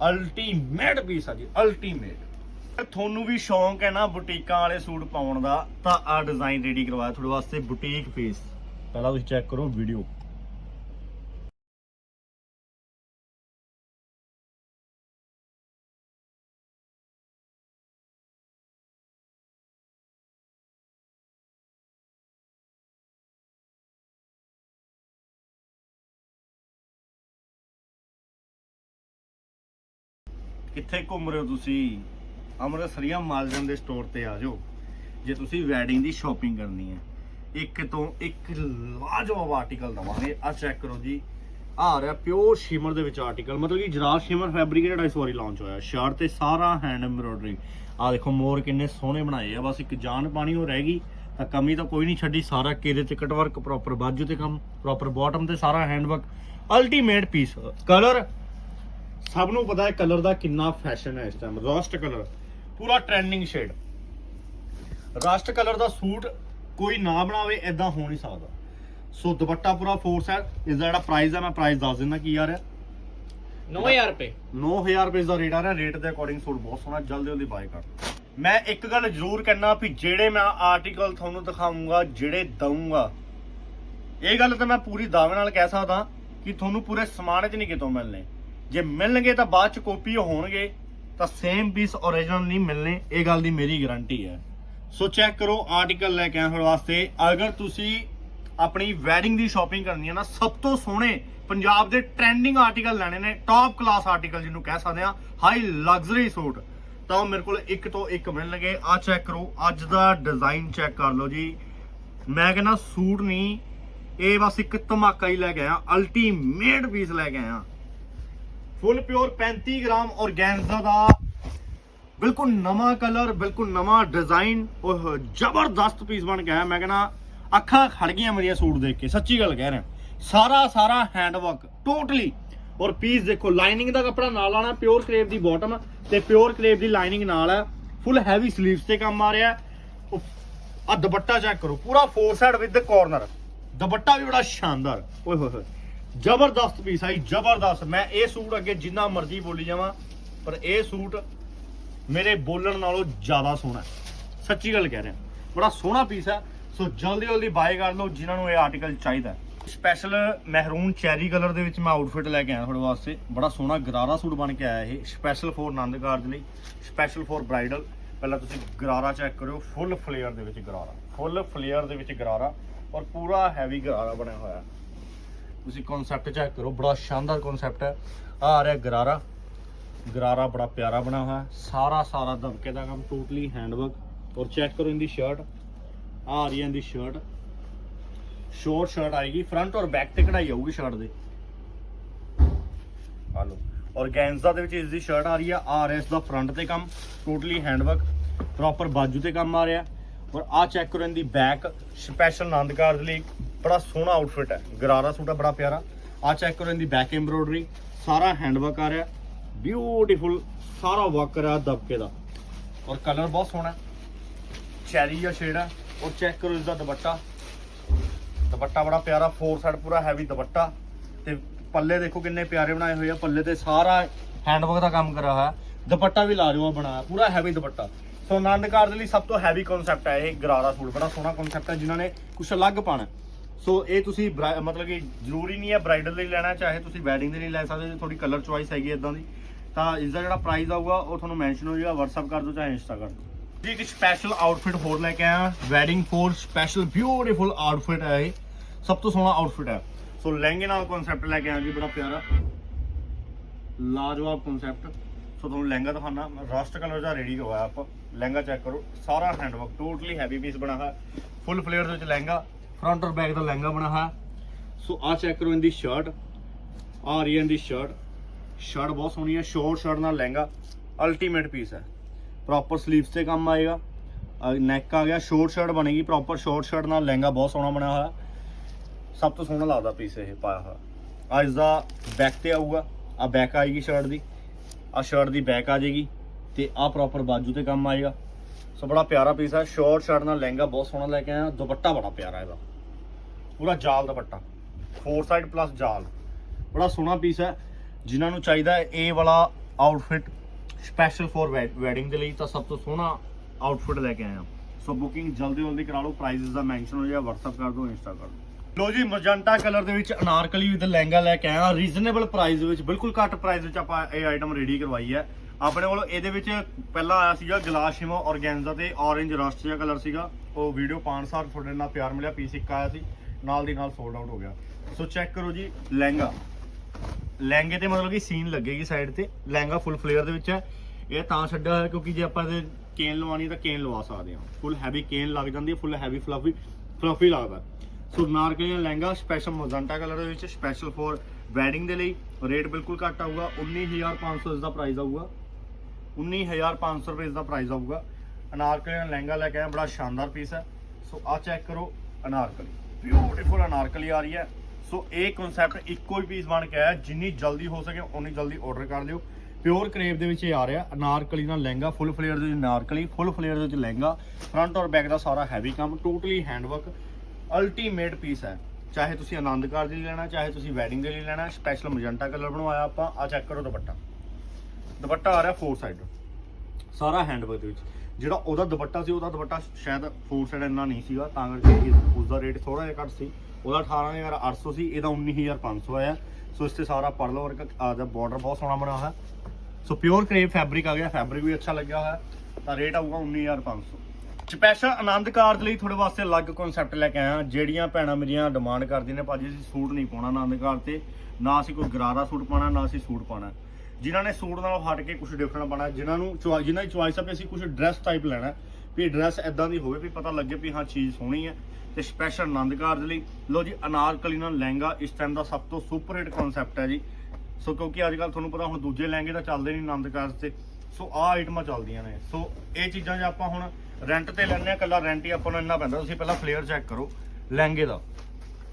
ਅਲਟੀਮੇਟ ਪੀਸ ਆ ਜੀ ਅਲਟੀਮੇਟ ਤੁਹਾਨੂੰ ਵੀ ਸ਼ੌਂਕ ਹੈ ਨਾ ਬੁਟੀਕਾਂ ਵਾਲੇ ਸੂਟ ਪਾਉਣ ਦਾ, ਤਾਂ ਆ ਡਿਜ਼ਾਈਨ ਰੈਡੀ ਕਰਵਾਇਆ ਤੁਹਾਡੇ ਵਾਸਤੇ ਬੁਟੀਕ ਪੀਸ ਪਹਿਲਾਂ ਤੁਸੀਂ ਚੈੱਕ ਕਰੋ ਵੀਡੀਓ ਕਿੱਥੇ ਘੁੰਮ ਰਹੇ ਹੋ ਤੁਸੀਂ? ਅੰਮ੍ਰਿਤਸਰੀਆ ਮਾਲਜਨ ਦੇ ਸਟੋਰ ਤੇ ਆ ਜਾਓ। ਜੇ ਤੁਸੀਂ ਵੈਡਿੰਗ ਦੀ ਸ਼ਾਪਿੰਗ ਕਰਨੀ ਹੈ, ਇੱਕ ਤੋਂ ਇੱਕ ਲਾਜਵਾਬ ਆਰਟੀਕਲ ਦਵਾਂਗੇ। ਆ ਚੈੱਕ ਕਰੋ ਜੀ। ਆ ਰਿਹਾ ਪਿਓਰ ਸ਼ਿਮਰ ਦੇ ਵਿੱਚ ਆਰਟੀਕਲ ਮਤਲਬ ਕਿ ਜਰਾਬ ਸ਼ਿਮਰ ਫੈਬਰਿਕ ਜਿਹੜਾ ਇਸ ਵਾਰੀ ਲਾਂਚ ਹੋਇਆ। ਸ਼ਰਟ ਤੇ ਸਾਰਾ ਹੈਂਡ ਐਮਬ੍ਰੋਇਡਰੀ ਆ ਦੇਖੋ, ਮੋਰ ਕਿੰਨੇ ਸੋਹਣੇ ਬਣਾਏ ਆ। ਬਸ ਇੱਕ ਜਾਨ ਪਾਣੀ ਹੋ ਰਹਿ ਗਈ। ਤਾਂ ਕਮੀ ਤਾਂ ਕੋਈ ਨਹੀਂ ਛੱਡੀ। ਸਾਰਾ ਕੇਰੇ ਤੇ ਕਟਵਰਕ ਪ੍ਰੋਪਰ ਬਾਜੂ ਤੇ ਕੰਮ ਪ੍ਰੋਪਰ ਬਾਟਮ ਤੇ ਸਾਰਾ hand work ultimate piece colour ਸਭ ਨੂੰ ਪਤਾ ਹੈ ਕਲਰ ਦਾ ਕਿੰਨਾ ਫੈਸ਼ਨ ਹੈ ਇਸ ਟਾਈਮ ਰੋਸਟ ਕਲਰ ਪੂਰਾ ਟ੍ਰੈਂਡਿੰਗ ਸ਼ੇਡ ਰਸਟ ਕਲਰ ਦਾ ਸੂਟ ਕੋਈ ਨਾ ਬਣਾਵੇ ਐਦਾਂ ਹੋ ਨਹੀਂ ਸਕਦਾ। ਸੋ ਦੁਪੱਟਾ ਪੂਰਾ ਫੋਰਸ ਹੈ। ਇਸ ਦਾ ਜਿਹੜਾ ਪ੍ਰਾਈਸ ਹੈ ਮੈਂ ਪ੍ਰਾਈਸ ਦੱਸ ਦਿੰਦਾ ਕੀ ਆ ਰਿਹਾ। 9000 ਰੁਪਏ। 9000 ਰੁਪਏ ਦਾ ਰੇਟ ਆ ਰਿਹਾ। ਰੇਟ ਦੇ ਅਕੋਰਡਿੰਗ ਸੂਟ ਬਹੁਤ ਸੋਹਣਾ ਜਲਦੀ ਜਲਦੀ ਬਾਏ ਕਰ। ਮੈਂ ਇੱਕ ਗੱਲ ਜ਼ਰੂਰ ਕਹਿਣਾ ਵੀ ਜਿਹੜੇ ਮੈਂ ਆਰਟੀਕਲ ਤੁਹਾਨੂੰ ਦਿਖਾਉਂਗਾ ਜਿਹੜੇ ਦਊਂਗਾ ਇਹ ਗੱਲ ਤਾਂ ਮੈਂ ਪੂਰੀ ਦਾਅਵੇ ਨਾਲ ਕਹਿ ਸਕਦਾ ਕਿ ਤੁਹਾਨੂੰ ਪੂਰੇ ਸਮਾਨ 'ਚ ਨਹੀਂ ਕਿਤੋਂ ਮਿਲਣੇ। ਜੇ ਮਿਲਣਗੇ ਤਾਂ ਬਾਅਦ 'ਚ ਕਾਪੀ ਹੋਣਗੇ। ਤਾਂ ਸੇਮ ਪੀਸ ਓਰੀਜਨਲ ਨਹੀਂ ਮਿਲਣੇ, ਇਹ ਗੱਲ ਦੀ ਮੇਰੀ ਗਾਰੰਟੀ ਹੈ। ਸੋ ਚੈੱਕ ਕਰੋ ਆਰਟੀਕਲ ਲੈ ਕੇ ਆਇਆ ਤੁਹਾਡੇ ਵਾਸਤੇ। ਅਗਰ ਤੁਸੀਂ ਆਪਣੀ ਵੈਡਿੰਗ ਦੀ ਸ਼ਾਪਿੰਗ ਕਰਨੀ ਹੈ ਨਾ, ਸਭ ਤੋਂ ਸੋਹਣੇ ਪੰਜਾਬ ਦੇ ਟ੍ਰੈਂਡਿੰਗ ਆਰਟੀਕਲ ਲੈਣੇ ਨੇ ਟੌਪ ਕਲਾਸ ਆਰਟੀਕਲ ਜਿਹਨੂੰ ਕਹਿ ਸਕਦੇ ਆ ਹਾਈ ਲਗਜ਼ਰੀ ਸੂਟ ਤਾਂ ਉਹ ਮੇਰੇ ਕੋਲ ਇੱਕ ਤੋਂ ਇੱਕ ਮਿਲਣਗੇ ਆ ਚੈੱਕ ਕਰੋ, ਅੱਜ ਦਾ ਡਿਜ਼ਾਈਨ ਚੈੱਕ ਕਰ ਲਓ ਜੀ। ਮੈਂ ਕਹਿੰਦਾ ਸੂਟ ਨਹੀਂ, ਇਹ ਬਸ ਇੱਕ ਧਮਾਕਾ ਹੀ ਲੈ ਕੇ ਆਇਆ ਅਲਟੀਮੇਟ ਪੀਸ ਲੈ ਕੇ ਆਇਆ। ਫੁੱਲ ਪਿਓਰ 35 ਗ੍ਰਾਮ ਔਰਗੈਂਜ਼ਾ ਦਾ। ਬਿਲਕੁਲ ਨਵਾਂ ਕਲਰ, ਬਿਲਕੁਲ ਨਵਾਂ ਡਿਜ਼ਾਈਨ। ਉਹ ਜ਼ਬਰਦਸਤ ਪੀਸ ਬਣ ਗਿਆ ਮੈਂ ਕਹਿੰਦਾ, ਅੱਖਾਂ ਖੜ ਗਈਆਂ ਮੇਰੀਆਂ ਸੂਟ ਦੇਖ ਕੇ। ਸੱਚੀ ਗੱਲ ਕਹਿ ਰਿਹਾ। ਸਾਰਾ ਸਾਰਾ ਹੈਂਡ ਵਰਕ ਟੋਟਲੀ ਔਰ ਪੀਸ ਦੇਖੋ ਲਾਈਨਿੰਗ ਦਾ ਕੱਪੜਾ ਨਾਲ ਆਣਾ ਪਿਓਰ ਕਰੇਪ ਦੀ ਬਾਟਮ ਤੇ ਪਿਓਰ ਕਰੇਪ ਦੀ ਲਾਈਨਿੰਗ ਨਾਲ ਹੈ। ਫੁੱਲ ਹੈਵੀ ਸਲੀਵਸ ਤੇ ਕੰਮ ਆ ਰਿਹਾ। ਆ ਦੁਪੱਟਾ ਚੈੱਕ ਕਰੋ। ਪੂਰਾ four side with corner dupatta ਵੀ ਬੜਾ ਸ਼ਾਨਦਾਰ। ਓਏ ਹੋਏ ਹੋਏ। ਜ਼ਬਰਦਸਤ ਪੀਸ ਆਈ ਜ਼ਬਰਦਸਤ। ਮੈਂ ਇਹ ਸੂਟ ਅੱਗੇ ਜਿੰਨਾ ਮਰਜ਼ੀ ਬੋਲੀ ਜਾਵਾਂ, ਪਰ ਇਹ ਸੂਟ ਮੇਰੇ ਬੋਲਣ ਨਾਲੋਂ ਜ਼ਿਆਦਾ ਸੋਹਣਾ ਸੱਚੀ ਗੱਲ ਕਹਿ ਰਿਹਾ। ਬੜਾ ਸੋਹਣਾ ਪੀਸ ਹੈ। ਸੋ ਜਲਦੀ ਜਲਦੀ ਬਾਏ ਕਰ ਲਓ, ਜਿਨ੍ਹਾਂ ਨੂੰ ਇਹ ਆਰਟੀਕਲ ਚਾਹੀਦਾ ਸਪੈਸ਼ਲ ਮਹਿਰੂਨ ਚੈਰੀ ਕਲਰ ਦੇ ਵਿੱਚ ਮੈਂ ਆਊਟਫਿਟ ਲੈ ਕੇ ਆਇਆ ਤੁਹਾਡੇ ਵਾਸਤੇ। ਬੜਾ ਸੋਹਣਾ ਗਰਾਰਾ ਸੂਟ ਬਣ ਕੇ ਆਇਆ ਇਹ। ਸਪੈਸ਼ਲ ਫੋਰ ਆਨੰਦ ਕਾਰਜ ਲਈ ਸਪੈਸ਼ਲ ਫੋਰ ਬ੍ਰਾਈਡਲ ਪਹਿਲਾਂ ਤੁਸੀਂ ਗਰਾਰਾ ਚੈੱਕ ਕਰਿਓ ਫੁੱਲ ਫਲੇਅਰ ਦੇ ਵਿੱਚ ਗਰਾਰਾ। ਫੁੱਲ ਫਲੇਅਰ ਦੇ ਵਿੱਚ ਗਰਾਰਾ। ਔਰ ਪੂਰਾ ਹੈਵੀ ਗਰਾਰਾ ਬਣਿਆ ਹੋਇਆ ਤੁਸੀਂ ਕਨਸੈਪਟ ਚੈੱਕ ਕਰੋ, ਬੜਾ ਸ਼ਾਨਦਾਰ ਕਨਸੈਪਟ ਹੈ। ਆਹ ਆ ਰਿਹਾ ਗਰਾਰਾ। ਗਰਾਰਾ ਬੜਾ ਪਿਆਰਾ ਬਣਾ ਹੋਇਆ। ਸਾਰਾ ਸਾਰਾ ਦਬਕੇ ਦਾ ਕੰਮ ਟੋਟਲੀ ਹੈਂਡਵਰਕ ਔਰ ਚੈੱਕ ਕਰੋ ਇਹਦੀ ਸ਼ਰਟ ਆ ਆ ਰਹੀ ਹੈ ਇਹਦੀ ਸ਼ਰਟ ਸ਼ੋਰਟ ਸ਼ਰਟ ਆਏਗੀ ਫਰੰਟ ਔਰ ਬੈਕ ਤੇ ਕਢਾਈ ਆਊਗੀ ਸ਼ਰਟ ਦੇ। ਆ ਲਓ। ਔਰ ਗੈਂਜ਼ਾ ਦੇ ਵਿੱਚ ਇਸ ਦੀ ਸ਼ਰਟ ਆ ਰਹੀ ਆ ਆ ਰਿਹਾ ਇਸ ਦਾ ਫਰੰਟ ਤੇ ਕੰਮ ਟੋਟਲੀ ਹੈਂਡਵਰਕ ਪ੍ਰੋਪਰ ਬਾਜੂ ਤੇ ਕੰਮ ਆ ਰਿਹਾ। ਔਰ ਆ ਚੈੱਕ ਕਰੋ ਇਹਦੀ ਬੈਕ ਸਪੈਸ਼ਲ ਆਨੰਦ ਕਾਰਜ ਲਈ। ਬੜਾ ਸੋਹਣਾ ਆਊਟਫਿਟ ਹੈ। ਗਰਾਰਾ ਸੂਟ ਹੈ, ਬੜਾ ਪਿਆਰਾ। ਆ ਚੈੱਕ ਕਰੋ, ਇਹਦੀ ਬੈਕ ਐਮਬ੍ਰੋਇਡਰੀ ਸਾਰਾ ਹੈਂਡਵਰਕ ਆ ਰਿਹਾ। ਬਿਊਟੀਫੁਲ ਸਾਰਾ ਵਰਕ ਰਿਹਾ ਦਬਕੇ ਦਾ। ਔਰ ਕਲਰ ਬਹੁਤ ਸੋਹਣਾ ਚੈਰੀ ਆ ਸ਼ੇਡ ਹੈ। ਔਰ ਚੈੱਕ ਕਰੋ ਇਸ ਦਾ ਦੁਪੱਟਾ। ਦੁਪੱਟਾ ਬੜਾ ਪਿਆਰਾ ਫੋਰ ਸਾਈਡ ਪੂਰਾ ਹੈਵੀ ਦੁਪੱਟਾ। ਤੇ ਪੱਲੇ ਦੇਖੋ ਕਿੰਨੇ ਪਿਆਰੇ ਬਣਾਏ ਹੋਏ ਆ। ਪੱਲੇ ਤੇ ਸਾਰਾ ਹੈਂਡਵਰਕ ਦਾ ਕੰਮ ਕਰਿਆ ਹੋਇਆ। ਦੁਪੱਟਾ ਵੀ ਲਾਜਵਾਬ ਬਣਾਇਆ। ਪੂਰਾ ਹੈਵੀ ਦੁਪੱਟਾ। ਸੋ ਆਨੰਦ ਕਾਰ ਦੇ ਲਈ ਸਭ ਤੋਂ ਹੈਵੀ ਕਨਸੈਪਟ ਹੈ ਇਹ ਗਰਾਰਾ ਸੂਟ। ਬੜਾ ਸੋਹਣਾ ਕਨਸੈਪਟ ਹੈ, ਜਿਨ੍ਹਾਂ ਨੇ ਕੁਝ ਅਲੱਗ ਪਾਣਾ ਸੋ ਇਹ ਤੁਸੀਂ ਬਰਾ- ਮਤਲਬ ਕਿ ਜ਼ਰੂਰੀ ਨਹੀਂ ਹੈ ਬ੍ਰਾਈਡਲ ਲਈ ਲੈਣਾ, ਚਾਹੇ ਤੁਸੀਂ ਵੈਡਿੰਗ ਦੇ ਲਈ ਲੈ ਸਕਦੇ ਹੋ ਥੋੜੀ ਕਲਰ ਚੁਆਇਸ ਹੈਗੀ ਇਦਾਂ ਦੀ, ਤਾਂ ਇਸ ਦਾ ਜਿਹੜਾ ਪ੍ਰਾਈਸ ਆਊਗਾ, ਉਹ ਤੁਹਾਨੂੰ ਮੈਂਸ਼ਨ ਹੋ ਜਾਏਗਾ WhatsApp ਕਰ ਦਿਓ ਚਾਹੇ ਇੰਸਟਾ ਕਰ ਦਿਓ। ਜੀ, ਇੱਕ ਸਪੈਸ਼ਲ ਆਊਟਫਿਟ ਹੋਰ ਲੈ ਕੇ ਆਇਆ wedding for special beautiful outfit ਹੈ ਇਹ, ਸਭ ਤੋਂ ਸੋਹਣਾ ਆਊਟਫਿਟ ਹੈ। ਸੋ ਲਹਿੰਗੇ ਨਾਲ ਕਨਸੈਪਟ ਲੈ ਕੇ ਆਇਆ ਜੀ, ਬੜਾ ਪਿਆਰਾ। ਲਾਜਵਾਬ ਕਨਸੈਪਟ ਸੋ ਤੁਹਾਨੂੰ ਲਹਿੰਗਾ ਦਿਖਾਣਾ ਰਸਟ ਕਲਰ ਦਾ ਰੈਡੀ ਹੋਇਆ ਆਪਾਂ। ਲਹਿੰਗਾ ਚੈੱਕ ਕਰੋ, ਸਾਰਾ ਹੈਂਡਵਰਕ ਟੋਟਲੀ ਹੈਵੀ ਪੀਸ ਬਣਾ ਹੈ ਫੁੱਲ ਫਲੇਅਰ ਦੇ ਵਿੱਚ ਲਹਿੰਗਾ। ਫਰੰਟ ਔਰ ਬੈਕ ਦਾ ਲਹਿੰਗਾ ਬਣਾ ਹੈ ਸੋ ਆ ਚੈੱਕ ਕਰੋ ਇਹਦੀ ਸ਼ਰਟ ਆ ਰਹੀ ਹੈ ਇਹਦੀ ਸ਼ਰਟ ਸ਼ਰਟ ਬਹੁਤ ਸੋਹਣੀ ਹੈ। ਸ਼ੋਰਟ ਸ਼ਰਟ ਨਾਲ ਲਹਿੰਗਾ ਅਲਟੀਮੇਟ ਪੀਸ ਹੈ। ਪ੍ਰੋਪਰ ਸਲੀਵਸ ਤੇ ਕੰਮ ਆਏਗਾ। ਨੈਕ ਆ ਗਿਆ। ਸ਼ੋਰਟ ਸ਼ਰਟ ਬਣੇਗੀ। ਪ੍ਰੋਪਰ ਸ਼ੋਰਟ ਸ਼ਰਟ ਨਾਲ ਲਹਿੰਗਾ ਬਹੁਤ ਸੋਹਣਾ ਬਣਿਆ ਹੋਇਆ। ਸਭ ਤੋਂ ਸੋਹਣਾ ਲੱਗਦਾ ਪੀਸ ਇਹ ਪਾਇਆ ਹੋਇਆ। ਆ ਇਸ ਦਾ ਬੈਕ ਤੇ ਆਊਗਾ। ਆ ਬੈਕ ਆਏਗੀ ਸ਼ਰਟ ਦੀ। ਆ ਸ਼ਰਟ ਦੀ ਬੈਕ ਆ ਜਾਏਗੀ। ਤੇ ਆ ਪ੍ਰੋਪਰ ਬਾਜੂ ਤੇ ਕੰਮ ਆਏਗਾ। ਸੋ ਬੜਾ ਪਿਆਰਾ ਪੀਸ ਹੈ। ਸ਼ੋਰਟ ਸ਼ਰਟ ਨਾਲ ਲਹਿੰਗਾ ਬਹੁਤ ਸੋਹਣਾ ਲੈ ਕੇ ਆਇਆ। ਦੁਪੱਟਾ ਬੜਾ ਪਿਆਰਾ ਇਹਦਾ। ਪੂਰਾ ਜਾਲ ਦੁਪੱਟਾ। ਫੋਰ ਸਾਈਡ ਪਲੱਸ ਜਾਲ। ਬੜਾ ਸੋਹਣਾ ਪੀਸ ਹੈ। ਜਿਨ੍ਹਾਂ ਨੂੰ ਚਾਹੀਦਾ ਹੈ ਇਹ ਵਾਲਾ ਆਊਟਫਿਟ ਸਪੈਸ਼ਲ ਫॉर ਵੈਡਿੰਗ ਦੇ ਲਈ ਤਾਂ ਸਭ ਤੋਂ ਸੋਹਣਾ ਆਊਟਫਿਟ ਲੈ ਕੇ ਆਇਆ। ਸੋ ਬੁਕਿੰਗ ਜਲਦੀ ਜਲਦੀ ਕਰਾ ਲਓ। ਪ੍ਰਾਈਸਿਸ ਦਾ ਮੈਂਸ਼ਨ ਹੋ ਜਾਏਗਾ WhatsApp ਕਰ ਦਿਓ ਇੰਸਟਾ ਕਰ ਦਿਓ। ਲੋ ਜੀ ਮਜੰਟਾ ਕਲਰ ਦੇ ਵਿੱਚ ਅਨਾਰਕਲੀ ਵਿਦ ਲਹਿੰਗਾ ਲੈ ਕੇ ਆਇਆ। ਰੀਜ਼ਨੇਬਲ ਪ੍ਰਾਈਸ ਵਿੱਚ, ਬਿਲਕੁਲ ਘੱਟ ਪ੍ਰਾਈਸ ਵਿੱਚ ਆਪਾਂ ਇਹ ਆਈਟਮ ਰੈਡੀ ਕਰਵਾਈ ਹੈ। ਆਪਣੇ ਕੋਲ ਇਹਦੇ ਵਿੱਚ ਪਹਿਲਾਂ ਆਇਆ ਸੀਗਾ ਗਲਾਸ ਸ਼ਿਮੋ ਔਰਗੈਂਜ਼ਾ ਤੇ ਔਰੇਂਜ ਰਸਟ ਜਿਹਾ ਕਲਰ ਸੀਗਾ। ਉਹ ਵੀਡੀਓ ਪਾਉਣ ਸਾਰ ਤੁਹਾਡੇ ਨਾਲ ਪਿਆਰ ਮਿਲਿਆ ਪੀਸ ਇੱਕ ਆਇਆ ਸੀ, ਨਾਲ ਦੀ ਨਾਲ ਸੋਲਡ ਆਊਟ ਹੋ ਗਿਆ। ਸੋ ਚੈੱਕ ਕਰੋ ਜੀ, ਲਹਿੰਗਾ। ਲਹਿੰਗੇ ਤੇ ਮਤਲਬ ਕਿ ਸੀਨ ਲੱਗੇਗੀ ਸਾਈਡ ਤੇ। ਲਹਿੰਗਾ ਫੁੱਲ ਫਲੇਅਰ ਦੇ ਵਿੱਚ ਹੈ। ਇਹ ਤਾਂ ਛੱਡਿਆ ਹੋਇਆ ਕਿਉਂਕਿ ਜੇ ਆਪਾਂ ਇਹਦੇ ਕੇਨ ਲਵਾਣੀ ਤਾਂ ਕੇਨ ਲਵਾ ਸਕਦੇ ਹਾਂ। ਫੁੱਲ ਹੈਵੀ ਕੇਨ ਲੱਗ ਜਾਂਦੀ ਹੈ ਫੁੱਲ ਹੈਵੀ ਫਲਫੀ ਫਲਫੀ ਲੱਗਦਾ। So Anarkali lehenga special magenta colour ਦੇ ਵਿੱਚ ਸਪੈਸ਼ਲ ਫੋਰ ਵੈਡਿੰਗ ਦੇ ਲਈ। ਰੇਟ ਬਿਲਕੁਲ ਘੱਟ ਆਊਗਾ 19500 ਇਸ ਦਾ ਪ੍ਰਾਈਸ ਆਊਗਾ। 19500 ਰੁਪਏ ਇਸ ਦਾ ਪ੍ਰਾਈਸ ਆਊਗਾ ਅਨਾਰਕਲੀ ਦਾ ਲਹਿੰਗਾ ਲੈ ਕੇ ਆਇਆ, ਬੜਾ ਸ਼ਾਨਦਾਰ ਪੀਸ ਹੈ। ਸੋ ਆ ਚੈੱਕ ਕਰੋ ਅਨਾਰਕਲੀ ਬਿਊਟੀਫੁਲ ਅਨਾਰਕਲੀ ਆ ਰਹੀ ਹੈ। ਸੋ ਇਹ ਕਨਸੈਪਟ ਇੱਕੋ ਹੀ ਪੀਸ ਬਣ ਕੇ ਆਇਆ, ਜਿੰਨੀ ਜਲਦੀ ਹੋ ਸਕੇ ਉਨੀ ਜਲਦੀ ਆਰਡਰ ਕਰ ਲਿਓ ਪਿਓਰ ਕਰੇਵ ਦੇ ਵਿੱਚ ਇਹ ਆ ਰਿਹਾ ਅਨਾਰਕਲੀ ਨਾਲ ਲਹਿੰਗਾ ਫੁੱਲ ਫਲੇਅਰ ਦੇ ਵਿੱਚ ਅਨਾਰਕਲੀ ਫੁੱਲ ਫਲੇਅਰ ਦੇ ਵਿੱਚ ਲਹਿੰਗਾ। ਫਰੰਟ ਔਰ ਬੈਕ ਦਾ ਸਾਰਾ ਹੈਵੀ ਕੰਮ ਟੋਟਲੀ ਹੈਂਡਵਰਕ ਅਲਟੀਮੇਟ ਪੀਸ ਹੈ। ਚਾਹੇ ਤੁਸੀਂ ਆਨੰਦ ਕਾਰ ਦੇ ਲਈ ਲੈਣਾ, ਚਾਹੇ ਤੁਸੀਂ ਵੈਡਿੰਗ ਦੇ ਲਈ ਲੈਣਾ ਸਪੈਸ਼ਲ ਮਜੰਟਾ ਕਲਰ ਬਣਵਾਇਆ ਆਪਾਂ ਆ ਚੈੱਕ ਕਰੋ ਦੁਪੱਟਾ। ਦੁਪੱਟਾ ਆ ਰਿਹਾ ਫੋਰ ਸਾਈਡ ਸਾਰਾ ਹੈਂਡਵਰਕ ਦੇ ਵਿੱਚ। ਜਿਹੜਾ ਉਹਦਾ ਦੁਪੱਟਾ ਸੀ, ਉਹਦਾ ਦੁਪੱਟਾ ਸ਼ਾਇਦ ਫੋਰ ਸਾਈਡ ਇੰਨਾ ਨਹੀਂ ਸੀਗਾ, ਤਾਂ ਕਰਕੇ ਇਸ- ਉਸਦਾ ਰੇਟ ਥੋੜਾ ਜਿਹਾ ਘੱਟ ਸੀ। ਉਹਦਾ 18800 ਸੀ ਇਹਦਾ 19500 ਆਇਆ। ਸੋ ਇਸ ਤੇ ਸਾਰਾ ਪਰਲ ਵਰਕ ਆ ਦਾ ਬਾਰਡਰ ਬਹੁਤ ਸੋਹਣਾ ਬਣਿਆ ਹੋਇਆ। ਸੋ ਪਿਓਰ ਕਰੇਪ ਫੈਬਰਿਕ ਆ ਗਿਆ ਫੈਬਰਿਕ ਵੀ ਅੱਛਾ ਲੱਗਿਆ ਹੋਇਆ। ਤਾਂ ਰੇਟ ਆਊਗਾ 19500 ਸਪੈਸ਼ਲ ਆਨੰਦ ਕਾਰਜ ਲਈ ਤੁਹਾਡੇ ਵਾਸਤੇ ਅਲੱਗ ਕਨਸੈਪਟ ਲੈ ਕੇ ਆਇਆ। ਜਿਹੜੀਆਂ ਭੈਣਾਂ ਮੇਰੀਆਂ ਡਿਮਾਂਡ ਕਰਦੀਆਂ ਨੇ, ਭਾਜੀ ਅਸੀਂ ਸੂਟ ਨਹੀਂ ਪਾਉਣਾ ਆਨੰਦ ਕਾਰਜ ਤੇ। ਨਾ ਅਸੀਂ ਕੋਈ ਗਰਾਰਾ ਸੂਟ ਪਾਣਾ ਨਾ ਅਸੀਂ ਸੂਟ ਪਾਣਾ ਜਿਨ੍ਹਾਂ ਨੇ ਸੂਟ ਨਾਲ ਹਟ ਕੇ ਕੁਝ ਡਿਫਰੈਂਟ ਪਾਣਾ, ਜਿਨ੍ਹਾਂ ਨੂੰ ਚੁਆ- ਜਿਨ੍ਹਾਂ ਦੀ ਚੁਆਇਸ ਆ ਵੀ ਅਸੀਂ ਕੁਝ ਡਰੈਸ ਟਾਈਪ ਲੈਣਾ ਵੀ ਡਰੈਸ ਐਦਾਂ ਦੀ ਹੋਵੇ ਵੀ ਪਤਾ ਲੱਗੇ ਵੀ ਹਾਂ ਚੀਜ਼ ਸੋਹਣੀ ਹੈ ਤੇ ਸਪੈਸ਼ਲ ਆਨੰਦ ਕਾਰਜ ਲਈ। ਲੋ ਜੀ, ਅਨਾਰਕਲੀ ਨਾਲ ਲਹਿੰਗਾ ਇਸ ਟਾਈਮ ਦਾ ਸਭ ਤੋਂ ਸੁਪਰ ਹਿੱਟ ਕਨਸੈਪਟ ਹੈ ਜੀ। ਸੋ ਕਿਉਂਕਿ ਅੱਜ ਕੱਲ ਤੁਹਾਨੂੰ ਪਤਾ ਹੁਣ ਦੂਜੇ ਲਹਿੰਗੇ ਤਾਂ ਚੱਲਦੇ ਨਹੀਂ ਆਨੰਦ ਕਾਰਜ ਤੇ। ਸੋ ਆਹ ਆਈਟਮਾਂ ਚੱਲਦੀਆਂ ਨੇ। ਸੋ ਇਹ ਚੀਜ਼ਾਂ ਜੇ ਆਪਾਂ ਹੁਣ ਰੈਂਟ ਤੇ ਲੈਂਦੇ ਆ ਕੱਲਾ ਰੈਂਟ ਹੀ ਆਪਾਂ ਨੂੰ ਇੰਨਾ ਪੈਂਦਾ, ਤੁਸੀਂ ਪਹਿਲਾਂ ਫਲੇਅਰ ਚੈੱਕ ਕਰੋ ਲਹਿੰਗੇ ਦਾ।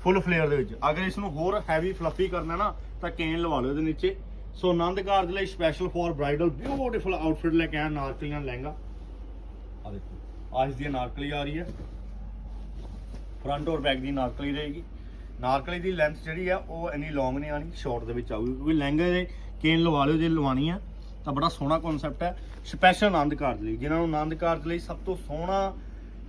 ਫੁੱਲ ਫਲੇਅਰ ਦੇ ਵਿੱਚ। ਅਗਰ ਇਸ ਨੂੰ ਹੋਰ ਹੈਵੀ ਫਲਫੀ ਕਰਨਾ ਨਾ, ਤਾਂ ਕੇਨ ਲਵਾ ਲਓ ਇਹਦੇ ਨੀਚੇ। ਸੋ ਆਨੰਦ ਕਾਰਜ ਲਈ special for bridal beautiful outfit ਲੈ ਕੇ ਆਇਆ ਨਾਰਕਲੀਆਂ ਲਹਿੰਗਾ। ਆ ਦੇਖੋ, ਆਹ ਦੀ ਨਾਰਕਲੀ ਆ ਰਹੀ ਹੈ। ਫਰੰਟ ਔਰ ਬੈਕ ਦੀ ਨਾਰਕਲੀ ਰਹੇਗੀ। ਨਾਰਕਲੀ ਦੀ ਲੈਂਥ ਜਿਹੜੀ ਆ ਉਹ ਇੰਨੀ ਲੌਂਗ ਨਹੀਂ ਆਣੀ ਸ਼ਾਰਟ ਦੇ ਵਿੱਚ ਆਊਗੀ, ਕਿਉਂਕਿ ਲਹਿੰਗੇ ਦੇ ਕੇਨ ਲਵਾ ਲਿਓ, ਜੇ ਲਵਾਣੀ ਆ ਤਾਂ ਬੜਾ ਸੋਹਣਾ ਕਨਸੈਪਟ ਹੈ। ਸਪੈਸ਼ਲ ਆਨੰਦ ਕਾਰਜ ਲਈ, ਜਿਨ੍ਹਾਂ ਨੂੰ ਆਨੰਦ ਕਾਰਜ ਲਈ ਸਭ ਤੋਂ ਸੋਹਣਾ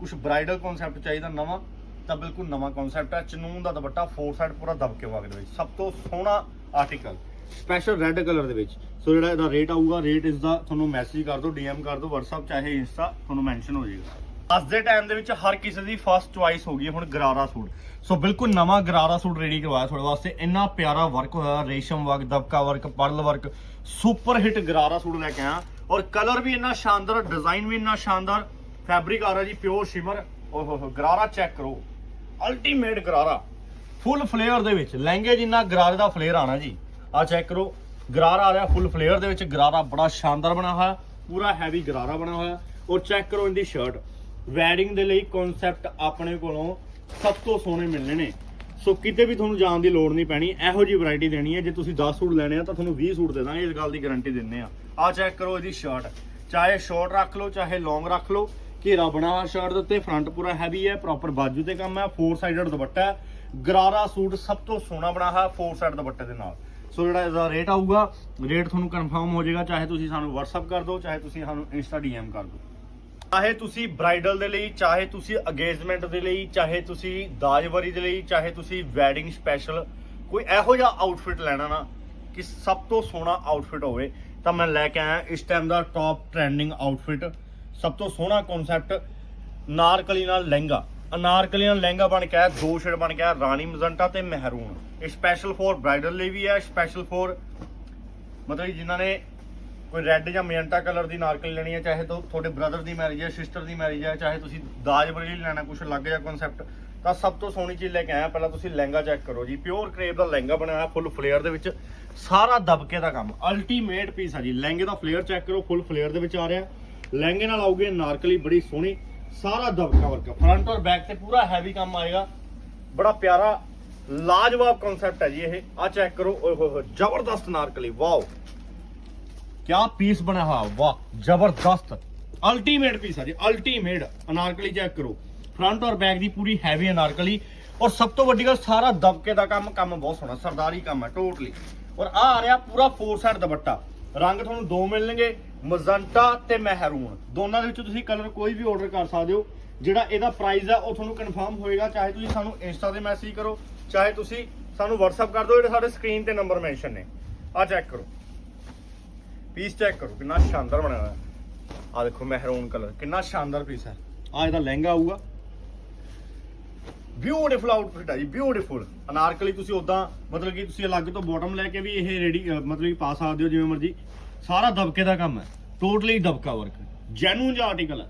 ਕੁਝ ਬ੍ਰਾਈਡਲ ਕਨਸੈਪਟ ਚਾਹੀਦਾ ਨਵਾਂ, ਤਾਂ ਬਿਲਕੁਲ ਨਵਾਂ ਕਨਸੈਪਟ ਹੈ। ਚਨੂਨ ਦਾ ਦੁਪੱਟਾ ਫੋਰ ਸਾਈਡ ਪੂਰਾ ਦਬ ਕੇ ਵਗ ਦੇ ਸਭ ਤੋਂ ਸੋਹਣਾ ਆਰਟੀਕਲ ਸਪੈਸ਼ਲ ਰੈੱਡ ਕਲਰ ਦੇ ਵਿੱਚ। ਸੋ ਜਿਹੜਾ ਇਹਦਾ ਰੇਟ ਆਊਗਾ ਰੇਟ ਇਸ ਦਾ ਤੁਹਾਨੂੰ ਮੈਸੇਜ ਕਰ ਦਿਓ ਡੀਐਮ ਕਰ ਦਿਓ, WhatsApp ਚਾਹੇ ਇੰਸਟਾ ਤੁਹਾਨੂੰ ਮੈਂਸ਼ਨ ਹੋ ਜਾਏਗਾ। ਅੱਜ ਦੇ ਟਾਈਮ ਦੇ ਵਿੱਚ ਹਰ ਕਿਸੇ ਦੀ ਫਸਟ ਚੁਆਇਸ ਹੋ ਗਈ ਹੈ ਹੁਣ ਗਰਾਰਾ ਸੂਟ। ਸੋ ਬਿਲਕੁਲ ਨਵਾਂ ਗਰਾਰਾ ਸੂਟ ਰੈਡੀ ਕਰਵਾਇਆ ਤੁਹਾਡੇ ਵਾਸਤੇ। ਇੰਨਾ ਪਿਆਰਾ ਵਰਕ ਹੋਇਆ, ਰੇਸ਼ਮ work ਦਬਕਾ work pearl work super hit gharara suit ਲੈ ਕੇ ਆਇਆ। ਔਰ ਕਲਰ ਵੀ ਇੰਨਾ ਸ਼ਾਨਦਾਰ ਡਿਜ਼ਾਈਨ ਵੀ ਇੰਨਾ ਸ਼ਾਨਦਾਰ ਫੈਬਰਿਕ ਆ ਰਿਹਾ ਜੀ ਪਿਓਰ ਸ਼ਿਮਰ ਓਹ ਹੋ ਗਰਾਰਾ ਚੈੱਕ ਕਰੋ। ਅਲਟੀਮੇਟ ਗਰਾਰਾ। ਫੁੱਲ ਫਲੇਅਰ ਦੇ ਵਿੱਚ, ਲਹਿੰਗੇ ਜਿੰਨਾ ਗਰਾਰੇ ਦਾ ਫਲੇਅਰ ਆਣਾ ਜੀ। ਆ ਚੈੱਕ ਕਰੋ। ਗਰਾਰਾ ਆ ਰਿਹਾ ਫੁੱਲ ਫਲੇਅਰ ਦੇ ਵਿੱਚ। ਗਰਾਰਾ ਬੜਾ ਸ਼ਾਨਦਾਰ ਬਣਾ ਹੋਇਆ, ਪੂਰਾ ਹੈਵੀ ਗਰਾਰਾ ਬਣਾ ਹੋਇਆ। ਔਰ ਚੈੱਕ ਕਰੋ ਇਹਦੀ ਸ਼ਰਟ ਵੈਡਿੰਗ ਦੇ ਲਈ ਕਨਸੈਪਟ ਆਪਣੇ ਕੋਲੋਂ ਸਭ ਤੋਂ ਸੋਹਣੇ ਮਿਲਣੇ ਨੇ। ਸੋ ਕਿਤੇ ਵੀ ਤੁਹਾਨੂੰ ਜਾਣ ਦੀ ਲੋੜ ਨਹੀਂ ਪੈਣੀ, ਇਹੋ ਜੀ ਵੈਰਾਈਟੀ ਦੇਣੀ ਹੈ। ਜੇ ਤੁਸੀਂ 10 ਸੂਟ ਲੈਣੇ ਆ, ਤਾਂ ਤੁਹਾਨੂੰ 20 ਸੂਟ ਦੇ ਦਾਂਗੇ, ਇਸ ਗੱਲ ਦੀ ਗਾਰੰਟੀ ਦਿੰਨੇ ਆ। ਆ ਚੈੱਕ ਕਰੋ ਇਹਦੀ ਸ਼ਰਟ ਚਾਹੇ ਸ਼ਾਰਟ ਰੱਖ ਲਓ, ਚਾਹੇ ਲੌਂਗ ਰੱਖ ਲਓ, ਘੇਰਾ ਬਣਾ ਹੋਇਆ ਸ਼ਰਟ ਦੇ ਉੱਤੇ ਫਰੰਟ ਪੂਰਾ ਹੈਵੀ ਹੈ ਪ੍ਰੋਪਰ ਬਾਜੂ ਤੇ ਕੰਮ ਹੈ ਫੋਰ ਸਾਈਡਡ ਦੁਪੱਟਾ ਹੈ। ਗਰਾਰਾ ਸੂਟ ਸਭ ਤੋਂ ਸੋਹਣਾ ਬਣਾ ਹੋਇਆ ਫੋਰ ਸਾਈਡ ਦੁਪੱਟੇ ਦੇ ਨਾਲ। ਸੋ ਜਿਹੜਾ ਇਹਦਾ ਰੇਟ ਆਊਗਾ ਰੇਟ ਤੁਹਾਨੂੰ ਕਨਫਰਮ ਹੋ ਜਾਏਗਾ, ਚਾਹੇ ਤੁਸੀਂ ਸਾਨੂੰ WhatsApp ਕਰ ਦਿਓ, ਚਾਹੇ ਤੁਸੀਂ ਸਾਨੂੰ Insta DM ਕਰ ਦਿਓ। ਚਾਹੇ ਤੁਸੀਂ ਬ੍ਰਾਈਡਲ ਦੇ ਲਈ, ਚਾਹੇ ਤੁਸੀਂ ਅਗੇਜਮੈਂਟ ਦੇ ਲਈ, ਚਾਹੇ ਤੁਸੀਂ ਦਾਜਵਰੀ ਦੇ ਲਈ, ਚਾਹੇ ਤੁਸੀਂ ਵੈਡਿੰਗ ਸਪੈਸ਼ਲ ਕੋਈ ਇਹੋ ਜਿਹਾ ਆਊਟਫਿਟ ਲੈਣਾ ਨਾ ਕਿ ਸਭ ਤੋਂ ਸੋਹਣਾ ਆਊਟਫਿਟ ਹੋਵੇ, ਤਾਂ ਮੈਂ ਲੈ ਕੇ ਆਇਆ ਇਸ ਟਾਈਮ ਦਾ ਟੌਪ ਟ੍ਰੈਂਡਿੰਗ ਆਊਟਫਿਟ ਸਭ ਤੋਂ ਸੋਹਣਾ ਕਨਸੈਪਟ ਨਾਰਕਲੀ ਨਾਲ ਲਹਿੰਗਾ। ਅਨਾਰਕਲੀ ਨਾਲ ਲਹਿੰਗਾ ਬਣ ਕੇ ਆਇਆ ਦੋ ਸ਼ੇਡ ਬਣ ਕੇ ਆਇਆ ਰਾਣੀ ਮਜੰਟਾ ਤੇ ਮਹਿਰੂਨ। ਇਹ ਸਪੈਸ਼ਲ ਫੋਰ ਬ੍ਰਾਈਡਲ ਲਈ ਵੀ ਹੈ ਸਪੈਸ਼ਲ ਫੋਰ ਮਤਲਬ ਕਿ ਜਿਨ੍ਹਾਂ ਨੇ ਕੋਈ ਰੈੱਡ ਜਾਂ ਮੈਜੈਂਟਾ ਕਲਰ ਦੀ ਨਾਰਕਲੀ ਲੈਣੀ ਹੈ, ਚਾਹੇ ਤਾਂ ਤੁਹਾਡੇ ਬ੍ਰਦਰ ਦੀ ਮੈਰਿਜ ਹੈ ਸਿਸਟਰ ਦੀ ਮੈਰਿਜ ਹੈ, ਚਾਹੇ ਤੁਸੀਂ ਦਾਜ ਬਰੇਲੀ ਲੈਣਾ ਕੁਝ ਅਲੱਗ ਜਿਹਾ ਕਨਸੈਪਟ ਤਾਂ ਸਭ ਤੋਂ ਸੋਹਣੀ ਚੀਜ਼ ਲੈ ਕੇ ਆਇਆ, ਪਹਿਲਾਂ ਤੁਸੀਂ ਲਹਿੰਗਾ ਚੈੱਕ ਕਰੋ ਜੀ। ਪਿਓਰ ਕਰੇਪ ਦਾ ਲਹਿੰਗਾ ਬਣਾਇਆ ਹੋਇਆ ਫੁੱਲ ਫਲੇਅਰ ਦੇ ਵਿੱਚ। ਸਾਰਾ ਦਬਕੇ ਦਾ ਕੰਮ ਅਲਟੀਮੇਟ ਪੀਸ ਆ ਜੀ। ਲਹਿੰਗੇ ਦਾ ਫਲੇਅਰ ਚੈੱਕ ਕਰੋ ਫੁੱਲ ਫਲੇਅਰ ਦੇ ਵਿੱਚ ਆ ਰਿਹਾ। ਲਹਿੰਗੇ ਨਾਲ ਆਊਗੀ ਨਾਰਕਲੀ, ਬੜੀ ਸੋਹਣੀ। ਸਾਰਾ ਦਬਕਾ ਵਰਕ ਫਰੰਟ ਔਰ ਬੈਕ ਤੇ ਪੂਰਾ ਹੈਵੀ ਕੰਮ ਆਏਗਾ। ਬੜਾ ਪਿਆਰਾ, ਲਾਜਵਾਬ ਕਨਸੈਪਟ ਹੈ ਜੀ ਇਹ। ਆ ਚੈੱਕ ਕਰੋ, ਓਏ ਹੋਏ ਹੋਏ, ਜ਼ਬਰਦਸਤ ਨਾਰਕਲੀ ਵਾਓ। ਕਿਆ ਪੀਸ ਬਣਿਆ ਹੋਇਆ, ਵਾਹ, ਜ਼ਬਰਦਸਤ। ਅਲਟੀਮੇਟ ਪੀਸ ਆ ਜੀ ਅਲਟੀਮੇਟ ਅਨਾਰਕਲੀ ਚੈੱਕ ਕਰੋ। ਫਰੰਟ ਔਰ ਬੈਕ ਦੀ ਪੂਰੀ ਹੈਵੀ ਅਨਾਰਕਲੀ ਔਰ ਸਭ ਤੋਂ ਵੱਡੀ ਗੱਲ, ਸਾਰਾ ਦਬਕੇ ਦਾ ਕੰਮ ਕੰਮ ਬਹੁਤ ਸੋਹਣਾ, ਸਰਦਾਰੀ ਕੰਮ ਹੈ ਟੋਟਲੀ ਔਰ ਆ ਆ ਰਿਹਾ ਪੂਰਾ ਫੋਰ ਸਾਈਡ ਦੁਪੱਟਾ। ਰੰਗ ਤੁਹਾਨੂੰ ਦੋ ਮਿਲਣਗੇ ਮਜ਼ੰਟਾ ਤੇ ਮਹਿਰੂਨ। ਦੋਨਾਂ ਦੇ ਵਿੱਚੋਂ ਤੁਸੀਂ ਕਲਰ ਕੋਈ ਵੀ ਆਰਡਰ ਕਰ ਸਕਦੇ ਹੋ। ਜਿਹੜਾ ਇਹਦਾ ਪ੍ਰਾਈਸ ਆ, ਉਹ ਤੁਹਾਨੂੰ ਕਨਫਰਮ ਹੋਏਗਾ। ਚਾਹੇ ਤੁਸੀਂ ਸਾਨੂੰ ਇੰਸਟਾ ਤੇ ਮੈਸੇਜ ਕਰੋ, ਚਾਹੇ ਤੁਸੀਂ ਸਾਨੂੰ WhatsApp ਕਰ ਦਿਓ, ਜਿਹੜੇ ਸਾਡੇ ਸਕਰੀਨ ਤੇ ਨੰਬਰ ਮੈਂਸ਼ਨ ਨੇ। ਆ ਚੈੱਕ ਕਰੋ। ਪੀਸ ਚੈੱਕ ਕਰੋ, ਕਿੰਨਾ ਸ਼ਾਨਦਾਰ ਬਣਿਆ ਹੋਇਆ। ਆ ਦੇਖੋ ਮਹਿਰੂਨ ਕਲਰ ਕਿੰਨਾ ਸ਼ਾਨਦਾਰ ਪੀਸ ਹੈ ਆ ਇਹਦਾ ਲਹਿੰਗਾ ਆਊਗਾ। ਬਿਊਟੀਫੁਲ ਆਊਟਫਿਟ ਹੈ ਜੀ ਬਿਊਟੀਫੁਲ ਅਨਾਰਕਲੀ ਤੁਸੀਂ ਉਦਾਂ ਮਤਲਬ ਕਿ ਤੁਸੀਂ ਅਲੱਗ ਤੋਂ ਬਾਟਮ ਲੈ ਕੇ ਵੀ ਇਹ ਰੈਡੀ ਮਤਲਬ ਕਿ ਪਾ ਸਕਦੇ ਹੋ, ਜਿਵੇਂ ਮਰਜ਼ੀ। ਸਾਰਾ ਦਬਕੇ ਦਾ ਕੰਮ ਹੈ। ਟੋਟਲੀ ਦਬਕਾ ਵਰਕ ਜੈਨੂਨ ਜਿਹਾ ਆਰਟੀਕਲ ਹੈ।